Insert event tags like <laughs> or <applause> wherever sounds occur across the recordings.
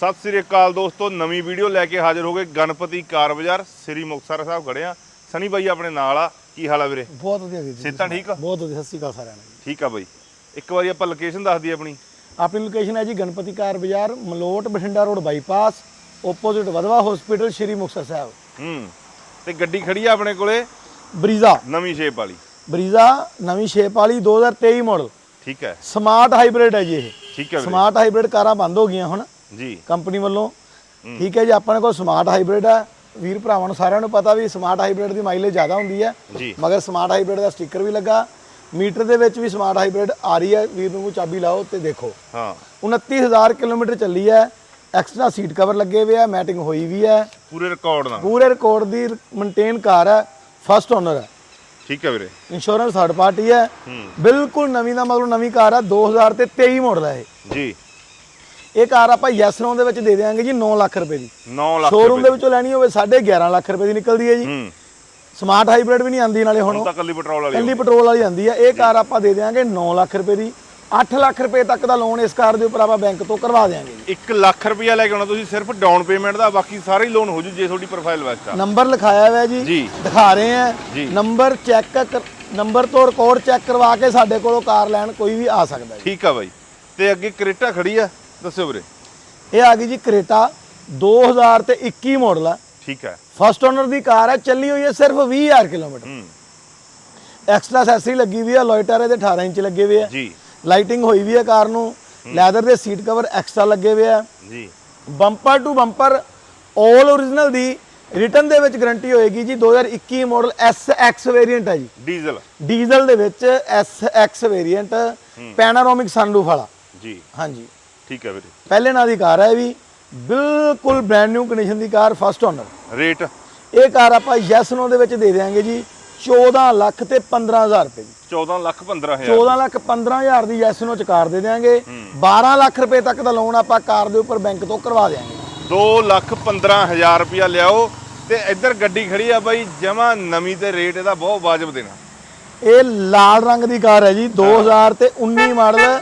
ਸਤਿ ਸ੍ਰੀ ਅਕਾਲ ਦੋਸਤੋ ਨਵੀਂ ਵੀਡੀਓ ਲੈ ਕੇ ਹਾਜ਼ਰ ਹੋ ਗਏ ਗਣਪਤੀ ਕਾਰ ਬਾਜ਼ਾਰ ਸ੍ਰੀ ਮੁਕਤਸਰ ਸਾਹਿਬ ਖੜੇ ਆ ਸਨੀ ਬਾਈ ਆਪਣੇ ਨਾਲ ਆ ਕੀ ਹਾਲ ਆ ਵੀਰੇ? ਬਹੁਤ ਵਧੀਆ ਵੀਰ ਜੀ ਸਿਹਤਾਂ ਠੀਕ ਆ? ਬਹੁਤ ਵਧੀਆ ਸਤਿ ਸ਼੍ਰੀ ਅਕਾਲ ਸਾਰਿਆਂ ਨੂੰ। ਠੀਕ ਆ ਬਾਈ। ਇੱਕ ਵਾਰੀ ਆਪਾਂ ਲੋਕੇਸ਼ਨ ਦੱਸ ਦਈਏ ਆਪਣੀ। ਆਪਣੀ ਲੋਕੇਸ਼ਨ ਹੈ ਜੀ ਗਣਪਤੀ ਕਾਰ ਬਾਜ਼ਾਰ Malout Bathinda road bypass opposite ਵਦਵਾ hospital Shri Muktsar Sahib. ਹੂੰ ਤੇ ਗੱਡੀ ਖੜੀ ਆ ਆਪਣੇ ਕੋਲੇ? ਬਰੀਜ਼ਾ। ਨਵੀਂ ਸ਼ੇਪ ਵਾਲੀ। ਬਰੀਜ਼ਾ ਨਵੀਂ ਸ਼ੇਪ ਵਾਲੀ 2023 ਮਾਡਲ ਠੀਕ ਹੈ। ਸਮਾਰਟ ਹਾਈਬ੍ਰਿਡ ਹੈ ਜੀ ਇਹ। ਠੀਕ ਹੈ ਸਮਾਰਟ ਹਾਈਬ੍ਰਿਡ ਕਾਰਾਂ ਬੰਦ ਹੋ ਗਈਆਂ ਹੁਣ। ਜੀ। ਕੰਪਨੀ ਵੱਲੋਂ। ਠੀਕ ਹੈ ਜੀ ਆਪਣੇ ਕੋਲ ਸਮਾਰਟ ਹਾਈਬ੍ਰਿਡ ਹੈ। ਵੀਰ ਭਰਾਵਾਂ ਨੂੰ ਸਾਰਿਆਂ ਨੂੰ ਪਤਾ ਵੀ ਸਮਾਰਟ ਹਾਈਬ੍ਰਿਡ ਦੀ ਮਾਈਲੇਜ ਜ਼ਿਆਦਾ ਹੁੰਦੀ ਹੈ। ਮਗਰ ਸਮਾਰਟ ਹਾਈਬ੍ਰਿਡ ਦਾ ਸਟicker ਵੀ ਲੱਗਾ। ਮੀਟਰ ਦੇ ਵਿੱਚ ਵੀ ਸਮਾਰਟ ਹਾਈਬ੍ਰਿਡ ਆ ਰਹੀ ਹੈ। ਵੀਰ ਨੂੰ ਚਾਬੀ ਲਾਓ ਤੇ ਦੇਖੋ। ਹਾਂ। 29000 ਕਿਲੋਮੀਟਰ ਚੱਲੀ ਹੈ। ਐਕਸਟਰਾ ਸੀਟ ਕਵਰ ਲੱਗੇ ਹੋਏ ਆ ਮੈਟਿੰਗ ਹੋਈ ਵੀ ਹੈ। ਪੂਰੇ ਰਿਕਾਰਡ ਨਾਲ। ਪੂਰੇ ਰਿਕਾਰਡ ਦੀ ਮੇਨਟੇਨ ਕਾਰ ਹੈ। ਫਸਟ ਓਨਰ ਹੈ। ਠੀਕ ਹੈ ਵੀਰੇ। ਇੰਸ਼ੋਰੈਂਸ ਥਰਡ ਪਾਰਟੀ ਹੈ। ਬਿਲਕੁਲ ਨਵੀਂ ਦਾ ਮਤਲਬ ਨਵੀਂ ਕਾਰ ਹੈ। 2000 ਤੇ 23 ਮਾਡਲ ਹੈ ਇਹ। ਜੀ। ਇਹ ਕਾਰ ਆਪਾਂ ਯੈਸ ਨੋ ਦੇ ਵਿੱਚ ਦੇ ਦੇਵਾਂਗੇ ਜੀ 9 ਲੱਖ ਰੁਪਏ ਦੀ। 9 ਲੱਖ ਸ਼ੋਰੂਮ ਦੇ ਵਿੱਚੋਂ ਲੈਣੀ ਹੋਵੇ 11.5 ਲੱਖ ਰੁਪਏ ਦੀ ਨਿਕਲਦੀ ਹੈ ਜੀ। ਹੂੰ। ਸਮਾਰਟ ਹਾਈਬ੍ਰਿਡ ਵੀ ਨਹੀਂ ਆਂਦੀ ਨਾਲੇ ਹੁਣ ਤਾਂ ਕੱਲੀ ਪੈਟਰੋਲ ਵਾਲੀ ਕੱਲੀ ਪੈਟਰੋਲ ਵਾਲੀ ਆਂਦੀ ਹੈ। ਇਹ ਕਾਰ ਆਪਾਂ ਦੇ ਦੇਵਾਂਗੇ 9 ਲੱਖ ਰੁਪਏ ਦੀ। 8 ਲੱਖ ਰੁਪਏ ਤੱਕ ਦਾ ਲੋਨ ਇਸ ਕਾਰ ਦੇ ਉੱਪਰ ਆਪਾਂ ਬੈਂਕ ਤੋਂ ਕਰਵਾ ਦੇਵਾਂਗੇ ਜੀ। 1 ਲੱਖ ਰੁਪਇਆ ਲੈ ਕੇ ਆਉਣਾ ਤੁਸੀਂ ਸਿਰਫ ਡਾਊਨ ਪੇਮੈਂਟ ਦਾ ਬਾਕੀ ਸਾਰਾ ਹੀ ਲੋਨ ਹੋ ਜੂ ਜੇ ਤੁਹਾਡੀ ਪ੍ਰੋਫਾਈਲ ਵੈਸਟ ਆ। ਨੰਬਰ ਲਿਖਾਇਆ ਹੋਇਆ ਜੀ। ਦਿਖਾ ਰਹੇ ਆ। ਨੰਬਰ ਚੈੱਕ ਨੰਬਰ ਤੋਂ ਰਿਕਾਰਡ ਚੈੱਕ ਕਰਵਾ ਕੇ ਸਾਡੇ ਕੋਲੋਂ ਕਾਰ ਲੈਣ ਕੋਈ ਵੀ ਆ ਸਕਦਾ ਠੀਕ ਆ ਬਾਈ। ਤੇ ਅੱਗੇ ਕਰੇਟਾ ਖੜੀ ਆ। ਦੱਸਿਓ ਵੀਰੇ। ਇਹ ਆ ਗਈ ਜੀ ਕਰੇਟਾ 2000 ਤੇ 21 ਮਾਡਲ ਹੈ ਠੀਕ ਹੈ। ਫਸਟ ਓਨਰ ਦੀ ਕਾਰ ਹੈ ਚੱਲੀ ਹੋਈ ਹੈ ਸਿਰਫ 20000 ਕਿਲੋਮੀਟਰ। ਐਕਸਟਰਾ ਅਸੈਸਰੀ ਲੱਗੀ ਹੋਈ ਹੈ ਲੋਇਟਰ ਇਹਦੇ 18 ਇੰਚ ਲੱਗੇ ਹੋਏ ਆ। ਜੀ। ਲਾਈਟਿੰਗ ਹੋਈ ਵੀ ਹੈ ਕਾਰ ਨੂੰ। ਲੈਦਰ ਦੇ ਸੀਟ ਕਵਰ ਐਕਸਟਰਾ ਲੱਗੇ ਹੋਏ ਆ। ਜੀ। ਬੰਪਰ ਟੂ ਬੰਪਰ 올 ਓਰੀਜਨਲ ਦੀ ਰਿਟਰਨ ਦੇ ਵਿੱਚ ਗਾਰੰਟੀ ਹੋਏਗੀ ਜੀ। 2021 ਮਾਡਲ SX ਵੇਰੀਐਂਟ ਹੈ ਜੀ। ਡੀਜ਼ਲ ਡੀਜ਼ਲ ਦੇ ਵਿੱਚ SX ਵੇਰੀਐਂਟ ਪੈਨਾਰੋਮਿਕ ਸਨਰੂਫ ਵਾਲਾ। ਜੀ। ਹਾਂਜੀ। ਠੀਕ ਹੈ ਵੀਰੇ। ਪਹਿਲੇ ਨਾਂ ਦੀ ਕਾਰ ਹੈ ਵੀ। ਬਿਲਕੁਲ ਬ੍ਰੈਂਡ ਨਿਊ ਕੰਡੀਸ਼ਨ ਦੀ ਕਾਰ ਫਸਟ ਓਨਰ ਰੇਟ? ਇਹ ਕਾਰ ਆਪਾਂ ਯੈਸ ਨੋ ਦੇ ਵਿੱਚ ਦੇ ਦੇਵਾਂਗੇ ਜੀ। 14 ਲੱਖ ਤੇ 15000 ਰੁਪਏ ਦੀ। 14 ਲੱਖ 15000 14 ਲੱਖ 15000 ਦੀ ਯੈਸ ਨੋ ਚ ਕਾਰ ਦੇ ਦੇਵਾਂਗੇ 12 ਲੱਖ ਰੁਪਏ ਤੱਕ ਦਾ ਲੋਨ ਆਪਾਂ ਕਾਰ ਦੇ ਉੱਪਰ ਬੈਂਕ ਤੋਂ ਕਰਵਾ ਦੇਵਾਂਗੇ 2 ਲੱਖ 15000 ਰੁਪਇਆ ਲਿਆਓ ਤੇ ਇੱਧਰ ਗੱਡੀ ਖੜੀ ਆ ਬਾਈ ਜਮਾ ਨਵੀਂ ਤੇ ਰੇਟ ਇਹਦਾ ਬਹੁਤ ਵਾਜਬ ਦੇਣਾ। ਇਹ ਲਾਲ ਰੰਗ ਦੀ ਕਾਰ ਹੈ ਜੀ 2000 ਤੇ 19 ਮਾਡਲ।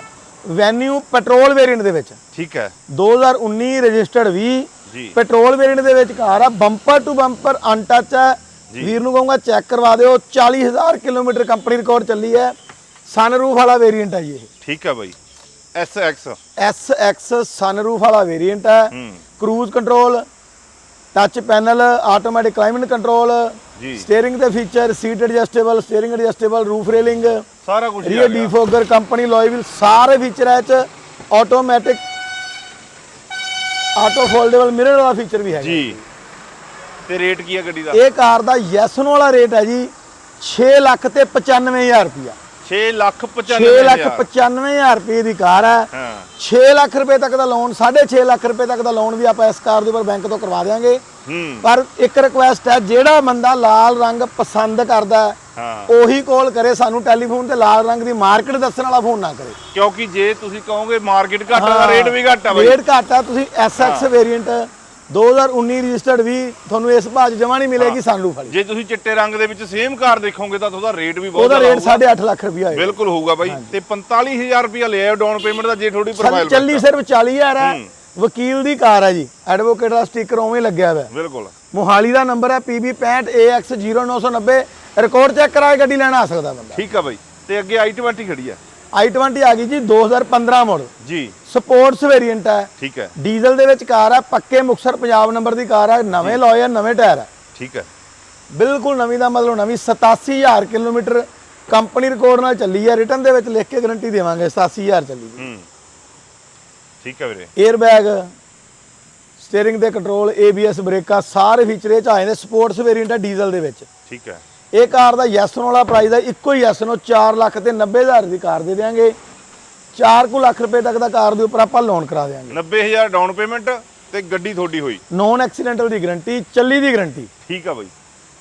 ਵੈਨਿਊ ਪੈਟਰੋਲ ਵੇਰੀਐਂਟ ਦੇ ਵਿੱਚ। ਠੀਕ ਹੈ। 2019 ਰਜਿਸਟਰਡ 20 ਜੀ। ਪੈਟਰੋਲ ਵੇਰੀਐਂਟ ਦੇ ਵਿੱਚ ਕਾਰ ਆ। ਬੰਪਰ ਟੂ ਬੰਪਰ ਅਨਟੱਚ ਹੈ। ਵੀਰ ਨੂੰ ਕਹੂੰਗਾ ਚੈੱਕ ਕਰਵਾ ਦਿਓ। 40000 ਕਿਲੋਮੀਟਰ ਕੰਪਨੀ ਰਿਕਾਰਡ ਚੱਲੀ ਹੈ। ਸਨਰੂਫ ਵਾਲਾ ਵੇਰੀਐਂਟ ਹੈ ਇਹ। ਠੀਕ ਹੈ ਬਾਈ। SX SX ਸਨਰੂਫ ਵਾਲਾ ਵੇਰੀਐਂਟ ਹੂੰ। Cruise control touch panel automatic climate control ਜੀ। ਸਟੀਅਰਿੰਗ ਦੇ feature seat adjustable steering adjustable roof railing ਸਾਰਾ ਕੁਝ rear defogger company alloy wheel ਸਾਰੇ ਫੀਚਰ ਹੈ ਚ। ਆਟੋਮੈਟਿਕ ਆਟੋ ਫੋਲਡੇਬਲ ਮਿਰਰ ਵਾਲਾ ਫੀਚਰ ਵੀ ਹੈ ਜੀ। ਤੇ ਰੇਟ ਕੀ ਆ ਗੱਡੀ ਦਾ? ਇਹ ਕਾਰ ਦਾ ਯੈਸਨ ਵਾਲਾ ਰੇਟ ਹੈ ਜੀ 6 ਲੱਖ ਤੇ 95000 ਰੁਪਿਆ 6 ਲੱਖ 6 ਲੱਖ 95000 ਰੁਪਏ ਦੀ ਕਾਰ ਹੈ। ਹਾਂ। 6 ਲੱਖ ਰੁਪਏ ਤੱਕ ਦਾ ਲੋਨ 6.5 ਲੱਖ ਰੁਪਏ ਤੱਕ ਦਾ ਲੋਨ ਵੀ ਆਪਾਂ ਇਸ ਕਾਰ ਦੇ ਉੱਪਰ ਬੈਂਕ ਤੋਂ ਕਰਵਾ ਦੇਵਾਂਗੇ ਹੂੰ। ਪਰ ਇੱਕ ਰਿਕੁਐਸਟ ਹੈ ਜਿਹੜਾ ਬੰਦਾ ਲਾਲ ਰੰਗ ਪਸੰਦ ਕਰਦਾ ਉਹੀ ਕਾਲ ਕਰੇ ਸਾਨੂੰ ਟੈਲੀਫੋਨ ਤੇ ਲਾਲ ਰੰਗ ਦੀ ਮਾਰਕੀਟ ਦੱਸਣ ਵਾਲਾ ਫੋਨ ਨਾ ਕਰੇ। ਕਿਉਂਕਿ ਜੇ ਤੁਸੀਂ ਕਹੋਗੇ ਮਾਰਕੀਟ ਘੱਟ ਰੇਟ ਵੀ ਘੱਟ ਬਾਈ। ਰੇਟ ਘੱਟ ਤੁਸੀਂ SX ਵੇਰੀਐਂਟ 2019 ਰਜਿਸਟਰਡ ਵੀ ਤੁਹਾਨੂੰ ਇਸ ਭਾਅ 'ਚ ਜਮਾ ਨਹੀਂ ਮਿਲੇਗੀ ਸਨਰੂਫ ਵਾਲੀ। ਜੇ ਤੁਸੀਂ ਚਿੱਟੇ ਰੰਗ ਦੇ ਵਿੱਚ ਸੇਮ ਕਾਰ ਦੇਖੋਗੇ ਤਾਂ ਤੁਹਾਡਾ ਰੇਟ ਵੀ ਬਹੁਤ ਉਹਦਾ ਰੇਟ ਹੋਊਗਾ 8.5 ਲੱਖ ਰੁਪਇਆ ਹੈ। ਬਿਲਕੁਲ ਹੋਊਗਾ ਬਾਈ। ਤੇ 45000 ਰੁਪਇਆ ਲਿਆ ਡਾਊਨ ਪੇਮੈਂਟ ਦਾ ਜੇ ਤੁਹਾਡੀ ਪ੍ਰੋਫਾਈਲ ਚੱਲੀ ਸਿਰਫ 40000 ਹੈ। ਵਕੀਲ ਦੀ ਕਾਰ ਹੈ ਜੀ। ਐਡਵੋਕੇਟ ਦਾ ਸਟicker ਉਵੇਂ ਲੱਗਿਆ ਹੋਇਆ। ਬਿਲਕੁਲ। ਮੋਹਾਲੀ ਦਾ ਨੰਬਰ ਹੈ PB65AX0990 ਰਿਕਾਰਡ ਚੈੱਕ ਕਰਾ ਕੇ ਗੱਡੀ ਲੈਣ ਆ ਸਕਦਾ ਬੰਦਾ। ਠੀਕ ਆ ਬਾਈ। ਤੇ ਅੱਗੇ i20 ਖੜੀ ਆ। I20 ਆ ਗਈ ਜੀ 2015 ਮਾਡਲ ਜੀ। ਸਪੋਰਟਸ ਵੇਰੀਐਂਟ ਹੈ। ਠੀਕ ਹੈ। ਡੀਜ਼ਲ ਦੇ ਵਿੱਚ ਕਾਰ ਹੈ ਪੱਕੇ ਮੁਕਸਰ ਪੰਜਾਬ ਨੰਬਰ ਦੀ ਕਾਰ ਹੈ ਨਵੇਂ ਲੋਇਰ ਨਵੇਂ ਟਾਇਰ ਹੈ। ਠੀਕ ਹੈ। ਬਿਲਕੁਲ ਨਵੀਂ ਦਾ ਮਤਲਬ ਨਵੀਂ 87000 ਕਿਲੋਮੀਟਰ ਕੰਪਨੀ ਰਿਕਾਰਡ ਨਾਲ ਚੱਲੀ ਹੈ। ਰਿਟਰਨ ਦੇ ਵਿੱਚ ਲਿਖ ਕੇ ਗਾਰੰਟੀ ਦੇਵਾਂਗੇ 87000 ਚੱਲੀ ਜੀ। ਹੂੰ। ਠੀਕ ਹੈ ਵੀਰੇ। 에ਅਰ ਬੈਗ ਸਟੀਅਰਿੰਗ ਦੇ ਕੰਟਰੋਲ ABS ਬ੍ਰੇਕਾਂ ਸਾਰੇ ਫੀਚਰ ਇਹ ਚ ਆ ਜਾਂਦੇ। ਸਪੋਰਟਸ ਵੇਰੀਐਂਟ ਹੈ ਡੀਜ਼ਲ ਦੇ ਵਿੱਚ। ਠੀਕ ਹੈ। ਇਹ ਕਾਰ ਦਾ ਯੈਸਨ ਵਾਲਾ ਪ੍ਰਾਈਸ ਹੈ ਇੱਕੋ ਹੀ ਯੈਸਨ ਉਹ 4 ਲੱਖ ਤੇ 90000 ਦੀ ਕਾਰ ਦੇ ਦੇਵਾਂਗੇ 4 ਕੁ ਲੱਖ ਰੁਪਏ ਤੱਕ ਦਾ ਕਾਰ ਦੇ ਉੱਪਰ ਆਪਾਂ ਲੋਨ ਕਰਾ ਦੇਵਾਂਗੇ 90000 ਡਾਊਨ ਪੇਮੈਂਟ ਤੇ ਗੱਡੀ ਤੁਹਾਡੀ ਹੋਈ। ਨੋਨ ਐਕਸੀਡੈਂਟਲ ਦੀ ਗਾਰੰਟੀ ਚੱਲੀ ਦੀ ਗਾਰੰਟੀ ਠੀਕ ਆ ਬਾਈ।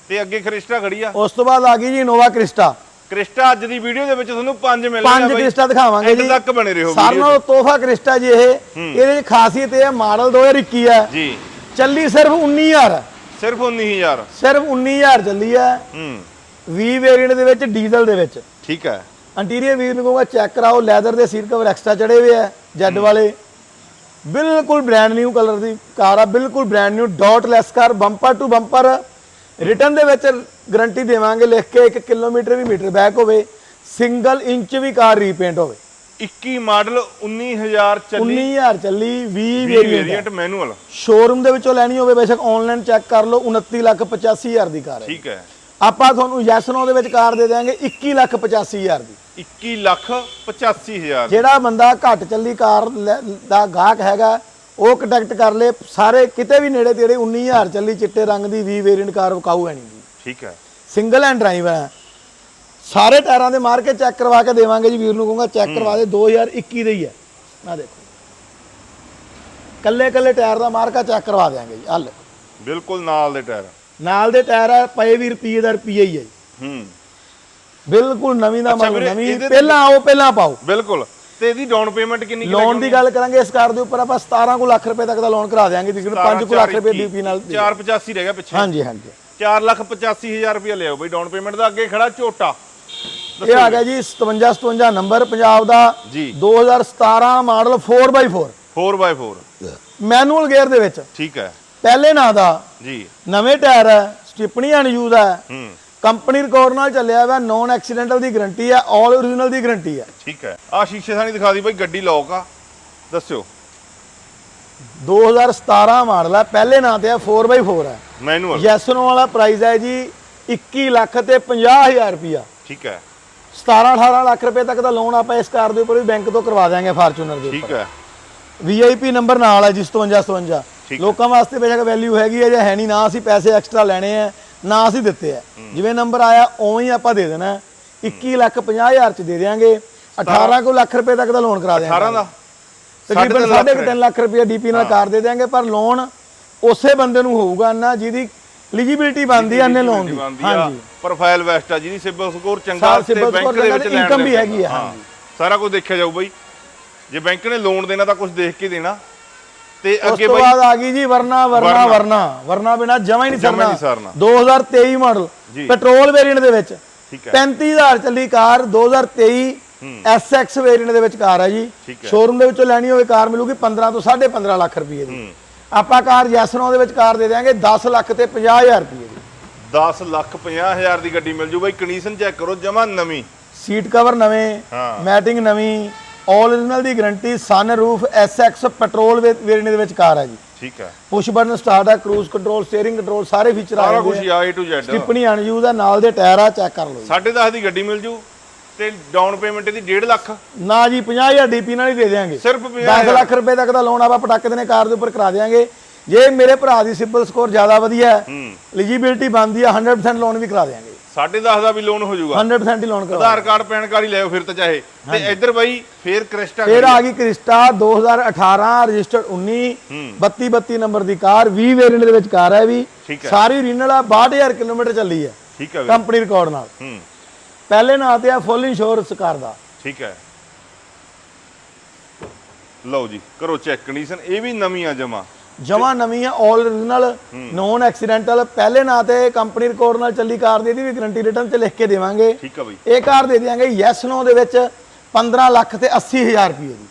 ਤੇ ਅੱਗੇ ਕ੍ਰਿਸਟਾ ਖੜੀ ਆ। ਉਸ ਤੋਂ ਬਾਅਦ ਆ ਗਈ ਜੀ ਇਨੋਵਾ ਕ੍ਰਿਸਟਾ ਕ੍ਰਿਸਟਾ ਅੱਜ ਦੀ ਵੀਡੀਓ ਦੇ ਵਿੱਚ ਤੁਹਾਨੂੰ ਪੰਜ ਮਿਲਣਗੇ ਪੰਜ ਕ੍ਰਿਸਟਾ ਦਿਖਾਵਾਂਗੇ ਜੀ। ਤੱਕ ਬਣੇ ਰਹੋ ਸਾਰਿਆਂ ਨਾਲੋਂ ਤੋਹਫਾ ਕ੍ਰਿਸਟਾ ਜੀ ਇਹ। ਇਹਦੇ ਚ ਖਾਸੀਅਤ ਇਹ ਹੈ ਮਾਡਲ 2021 ਹੈ ਜੀ। ਚੱਲੀ ਸਿਰਫ 19000 ਹੈ ਸਿਰਫ 19000 ਸਿਰਫ 19000 ਚੱਲੀ ਹੈ। ਹੂੰ। 20 ਵੇਰੀਐਂਟ ਦੇ ਵਿੱਚ ਡੀਜ਼ਲ ਦੇ ਵਿੱਚ। ਠੀਕ ਹੈ। ਇੰਟੀਰੀਅਰ ਵੀਰ ਨੂੰ ਕਹੂੰਗਾ ਚੈੱਕ ਕਰਾਓ ਲੈਦਰ ਦੇ ਸੀਟ ਕਵਰ ਐਕਸਟਰਾ ਚੜੇ ਹੋਏ ਆ ਜੈਡ ਵਾਲੇ। ਬਿਲਕੁਲ ਬ੍ਰਾਂਡ ਨਿਊ ਕਲਰ ਦੀ ਕਾਰ ਆ ਬਿਲਕੁਲ brand new dot less car bumper to bumper return ਦੇ ਵਿੱਚ ਗਾਰੰਟੀ ਦੇਵਾਂਗੇ ਲਿਖ ਕੇ 1 ਕਿਲੋਮੀਟਰ ਵੀ ਮੀਟਰ ਬੈਕ ਹੋਵੇ ਸਿੰਗਲ ਇੰਚ ਵੀ ਕਾਰ ਰੀਪੇਂਟ ਹੋਵੇ। 21 ਮਾਡਲ 19000 ਚੱਲੀ। 19000 ਚੱਲੀ 20 20 ਵੇਰੀਐਂਟ ਮੈਨੂਅਲ ਸ਼ੋਰੂਮ ਦੇ ਵਿੱਚੋਂ ਲੈਣੀ ਹੋਵੇ ਬੇਸ਼ੱਕ ਆਨਲਾਈਨ ਚੈੱਕ ਕਰ ਲਓ 2985000 ਦੀ ਕਾਰ ਹੈ ਠੀਕ ਹੈ। ਆਪਾਂ ਤੁਹਾਨੂੰ ਯੈਸ ਨੋ ਦੇ ਵਿੱਚ ਕਾਰ ਦੇ ਦੇਵਾਂਗੇ 2185000 ਦੀ। 21 ਲੱਖ 85000 ਜਿਹੜਾ ਬੰਦਾ ਘੱਟ ਚੱਲੀ ਕਾਰ ਦਾ ਗਾਹਕ ਹੈਗਾ ਉਹ ਕੰਟੈਕਟ ਕਰ ਲੇ ਸਾਰੇ ਕਿਤੇ ਵੀ ਨੇੜੇ ਤੇੜੇ 19000 ਚੱਲੀ ਚਿੱਟੇ ਰੰਗ ਦੀ 20 ਵੇਰੀਐਂਟ ਕਾਰ ਵਿਕਾਊ ਹੈ ਨਹੀਂ ਠੀਕ ਹੈ। ਸਿੰਗਲ ਹੈਂਡ ਡਰਾਈਵ ਹੈ। ਸਾਰੇ ਟਾਇਰਾਂ ਦੇ ਮਾਰ ਕੇ ਚੈੱਕ ਕਰਵਾ ਕੇ ਦੇਵਾਂਗੇ ਜੀ ਵੀਰ ਨੂੰ ਕਹੂੰਗਾ ਚੈੱਕ ਕਰਵਾ ਦੇ 2021 ਦੇ ਹੀ ਹੈ। ਆ ਦੇਖੋ। ਕੱਲੇ ਕੱਲੇ ਟਾਇਰ ਦਾ ਮਾਰਕਾ ਚੈੱਕ ਕਰਵਾ ਦੇਵਾਂਗੇ ਜੀ ਹੱਲ ਬਿਲਕੁਲ ਨਾਲ ਦੇ ਟਾਇਰ। ਨਾਲ ਦੇ ਟਾਇਰ ਹੈ ਪਏ ਵੀ ਰੁਪਈਏ ਦਾ ਰੁਪਈਆ ਹੀ ਹੈ ਜੀ। ਹੂੰ। ਬਿਲਕੁਲ ਨਵੀਂ ਦਾ ਵੀਰੇ, ਨਵੀਂ ਪਹਿਲਾਂ ਆਓ ਪਹਿਲਾਂ ਪਾਓ। ਬਿਲਕੁਲ। ਤੇ ਇਹਦੀ ਡਾਊਨ ਪੇਮੈਂਟ ਕਿੰਨੀ ਲੋਨ ਦੀ ਗੱਲ ਕਰਾਂਗੇ ਇਸ ਕਾਰ ਦੇ ਉੱਪਰ ਆਪਾਂ 17 ਕੁ ਲੱਖ ਰੁਪਏ ਤੱਕ ਦਾ ਲੋਨ ਕਰਾ ਦੇਵਾਂਗੇ ਤਕਰੀਬਨ 5 ਕੁ ਲੱਖ ਰੁਪਏ ਡੀਪੀ ਨਾਲ 485 ਰਹਿ ਗਿਆ ਪਿੱਛੇ। ਹਾਂਜੀ ਹਾਂਜੀ। 4 ਲੱਖ 85000 ਰੁਪਏ ਲਿਆਓ ਬਈ ਡਾਊਨ ਪੇਮੈਂਟ ਦਾ ਅੱਗੇ ਖੜਾ ਝੋਟਾ। ਇਹ ਆ ਗਿਆ ਜੀ 57 57 ਨੰਬਰ ਪੰਜਾਬ ਦਾ ਜੀ। 2017 model 4x4 4x4 manual gear ਦੇ ਵਿੱਚ। ਠੀਕ ਹੈ। ਪਹਿਲੇ ਨਾਂ ਦਾ ਜੀ। ਨਵੇਂ ਟਾਇਰ ਹੈ ਸਟਿਪਣੀ ਅਨਯੂਜ਼ ਹੈ। ਹੂੰ। ਕੰਪਨੀ ਰਿਕਾਰਡ ਨਾਲ ਚੱਲਿਆ ਹੋਇਆ ਨੌਨ ਐਕਸੀਡੈਂਟਲ ਦੀ ਗਾਰੰਟੀ ਹੈ ਆਲ ਓਰੀਜਨਲ ਦੀ ਗਾਰੰਟੀ ਹੈ। ਠੀਕ ਹੈ। ਆ ਸ਼ੀਸ਼ੇ ਸਾਨੀ ਦਿਖਾ ਦੀ ਬਈ ਗੱਡੀ ਲੌਕ ਆ। ਦੱਸਿਓ। 2017 ਮਾਡਲ ਹੈ ਪਹਿਲੇ ਨਾਂ ਤੇ ਹੈ 4x4 ਹੈ। ਮੈਨੂਅਲ ਯੈਸ ਨੋ ਵਾਲਾ ਪ੍ਰਾਈਸ ਹੈ ਜੀ 21 ਲੱਖ ਤੇ 50000 ਰੁਪਿਆ ਠੀਕ ਹੈ। 17 18 ਲੱਖ ਰੁਪਏ ਤੱਕ ਦਾ ਲੋਨ ਆਪਾਂ ਇਸ ਕਾਰ ਦੇ ਉੱਪਰ ਵੀ ਬੈਂਕ ਤੋਂ ਕਰਵਾ ਦਿਆਂਗੇ ਫਾਰਚੂਨਰ ਦੇ ਠੀਕ ਹੈ। ਵੀਆਈਪੀ ਨੰਬਰ ਨਾਲ ਹੈ ਜੀ 57 57 ਠੀਕ ਲੋਕਾਂ ਵਾਸਤੇ ਬੇਸ਼ੱਕ ਵੈਲਿਊ ਹੈਗੀ ਹੈ ਜਾਂ ਹੈ ਨਹੀਂ ਨਾ ਅਸੀਂ ਪੈਸੇ ਐਕਸਟਰਾ ਲੈਣੇ ਆ ਨਾ ਅਸੀਂ ਦਿੱਤੇ ਆ ਜਿਵੇਂ ਨੰਬਰ ਆਇਆ ਉਵੇਂ ਹੀ ਆਪਾਂ ਦੇ ਦੇਣਾ ਹੈ। 21 ਲੱਖ 50000 ਚ ਦੇ ਦਿਆਂਗੇ। 18 ਕੁ ਲੱਖ ਰੁਪਏ ਤੱਕ ਦਾ ਲੋਨ ਕਰਾ ਦਿਆਂਗੇ। 18 ਦਾ? ਤਕਰੀਬਨ ਸਾਢੇ ਤਿੰਨ 3.5 ਲੱਖ ਰੁਪਏ ਡੀਪੀ ਨਾਲ ਕਾਰ ਦੇ ਦਿਆਂਗੇ ਪਰ ਲੋਨ ਉਸੇ ਬੰਦੇ ਨੂੰ ਹੋਊਗਾ ਨਾ ਜਿਹਦੀ ਐਲੀਜੀਬਿਲਟੀ ਬਣਦੀ ਹੈ ਅੰਨੇ ਲੋਨ ਦੀ ਆ ਹਾਂਜੀ। ਪ੍ਰੋਫਾਈਲ ਵੈਸਟ ਆ ਜਿਹਦੀ ਸਿਬਲ ਸਕੋਰ ਚੰਗਾ ਤੇ ਬੈਂਕ ਦੇ ਵਿੱਚ ਲੈਣ income ਵੀ ਹੈਗੀ ਆ। ਸਾਰਾ ਕੁਝ ਦੇਖਿਆ ਜਾਊ ਬਈ। ਜੇ ਬੈਂਕ ਨੇ ਲੋਨ ਦੇਣਾ ਤਾਂ ਕੁਝ ਦੇਖ ਕੇ ਦੇਣਾ। ਤੇ ਉਸ ਅੱਗੇ ਤੋਂ ਬਈ ਬਾਅਦ ਆ ਗਈ ਜੀ ਵਰਨਾ ਵਰਨਾ ਵਰਨਾ। ਵਰਨਾ। ਬਿਨਾ ਜਮਾ ਹੀ ਨਹੀਂ ਸਰਨਾ। ਨਹੀਂ ਸਰਨਾ। 2023 ਮਾਡਲ। ਪੈਟਰੋਲ ਵੇਰੀਐਂਟ ਦੇ ਵਿੱਚ। ਠੀਕ ਹੈ। 35000 ਚੱਲੀ ਕਾਰ 2023 SX ਵੇਰੀਐਂਟ ਦੇ ਵਿੱਚ ਕਾਰ ਹੈ ਜੀ। ਸ਼ੋਰੂਮ ਦੇ ਵਿੱਚੋਂ ਲੈਣੀ ਹੋਵੇ ਕਾਰ ਮਿਲੂਗੀ 15 ਤੋਂ 15.5 ਲੱਖ ਰੁਪਏ ਦੀ। ਆਪਾਂ ਕਾਰ ਜੈਸਨੋ ਦੇ ਵਿੱਚ ਕਾਰ ਦੇ ਦਿਆਂਗੇ 10 ਲੱਖ ਤੇ 50000 ਰੁਪਏ ਦੀ। 10 ਲੱਖ 50 ਹਜ਼ਾਰ ਦੀ ਗੱਡੀ ਮਿਲ ਜੂ ਬਈ ਕੰਡੀਸ਼ਨ ਚੈੱਕ ਕਰੋ ਜਮਾ ਨਵੀਂ। ਸੀਟ ਕਵਰ ਨਵੇਂ ਹਾਂ। ਮੈਟਿੰਗ ਨਵੀਂ ਆਲ ਓਰੀਜਨਲ ਦੀ guarantee sunroof SX petrol variant ਦੇ ਵਿੱਚ ਕਾਰ ਹੈ ਜੀ। ਠੀਕ ਹੈ। ਪੁਸ਼ ਬਟਨ ਸਟਾਰਟ ਹੈ ਕਰੂਜ਼ ਕੰਟਰੋਲ ਸਟੀਅਰਿੰਗ ਕੰਟਰੋਲ ਸਾਰੇ ਫੀਚਰ ਆ ਸਾਰਾ ਕੁਝ ਆ। ਆ A to Z stepney unused ਆ ਨਾਲ ਦੇ ਟਾਇਰ ਆ ਚੈੱਕ ਕਰ ਲਓ ਜੀ। 10.5 ਦੀ ਗੱਡੀ ਮਿਲ ਜੂ। ਤੇ ਡਾਊਨ ਪੇਮੈਂਟ ਇਹਦੀ 1.5 ਲੱਖ? ਨਾ ਜੀ 50000 ਡੀਪੀ ਨਾਲ ਹੀ ਦੇ ਦੇਾਂਗੇ ਸਿਰਫ 50 10 ਲੱਖ ਰੁਪਏ ਤੱਕ ਦਾ ਲੋਨ ਆਪਾਂ ਪਟਾਕੇ ਦੇ ਨੇ ਕਾਰ ਦੇ ਉੱਪਰ ਕਰਾ ਦੇਾਂਗੇ ਜੇ ਮੇਰੇ ਭਰਾ ਦੀ ਸਿਬਲ ਸਕੋਰ ਜ਼ਿਆਦਾ ਵਧੀਆ ਹੈ ਐਲੀਜੀਬਿਲਟੀ ਬਣਦੀ ਹੈ 100% ਲੋਨ ਵੀ ਕਰਾ ਦੇਾਂਗੇ 10.5 ਦਾ ਵੀ ਲੋਨ ਹੋ ਜਾਊਗਾ। 100% ਹੀ ਲੋਨ ਕਰਾ ਆਧਾਰ ਕਾਰਡ ਪੈਨ ਕਾਰਡ ਹੀ ਲਿਆਓ ਫਿਰ ਤਾਂ ਚਾਹੇ। ਤੇ ਇੱਧਰ ਬਾਈ ਫੇਰ ਕ੍ਰਿਸਟਾ ਫਿਰ ਆ ਗਈ ਕ੍ਰਿਸਟਾ 2018 ਰਜਿਸਟਰਡ 19 32 32 ਨੰਬਰ ਦੀ ਕਾਰ 20 ਵੇਰੀਐਂਟ ਦੇ ਵਿੱਚ ਕਾਰ ਹੈ ਵੀ। ਸਾਰੀ ਓਰੀਜਨਲ ਆ 62000 ਕਿਲੋਮੀਟਰ ਚੱਲੀ ਹੈ। ਠੀਕ ਹੈ ਕੰਪਨੀ ਰਿਕਾਰਡ ਨਾਲ। ਪਹਿਲੇ ਨਾਂ ਤੇ ਆ ਫੁੱਲ ਇੰਸ਼ੋਰੈਂਸ ਕਾਰ ਦਾ। ਠੀਕ ਹੈ। ਲਓ ਜੀ ਕਰੋ ਚੈੱਕ ਕੰਡੀਸ਼ਨ ਇਹ ਵੀ ਨਵੀਂ ਆ ਜਮਾ। ਜਮਾ ਨਵੀਂ ਆ ਆਲ ਓਰੀਜਨਲ ਨੋਨ ਐਕਸੀਡੈਂਟਲ ਪਹਿਲੇ ਨਾਂ ਤੇ ਕੰਪਨੀ ਰਿਕਾਰਡ ਨਾਲ ਚੱਲੀ ਕਾਰ ਦੀ ਇਹਦੀ ਵੀ ਗਾਰੰਟੀ ਰਿਟਰਨ ਤੇ ਲਿਖ ਕੇ ਦੇਵਾਂਗੇ। ਠੀਕ ਆ ਬਈ। ਇਹ ਕਾਰ ਦੇ ਦਿਆਂਗੇ ਯੈਸ ਨੋ ਦੇ ਵਿੱਚ 15 ਲੱਖ ਤੇ 80 ਹਜ਼ਾਰ ਰੁਪਏ ਦੀ।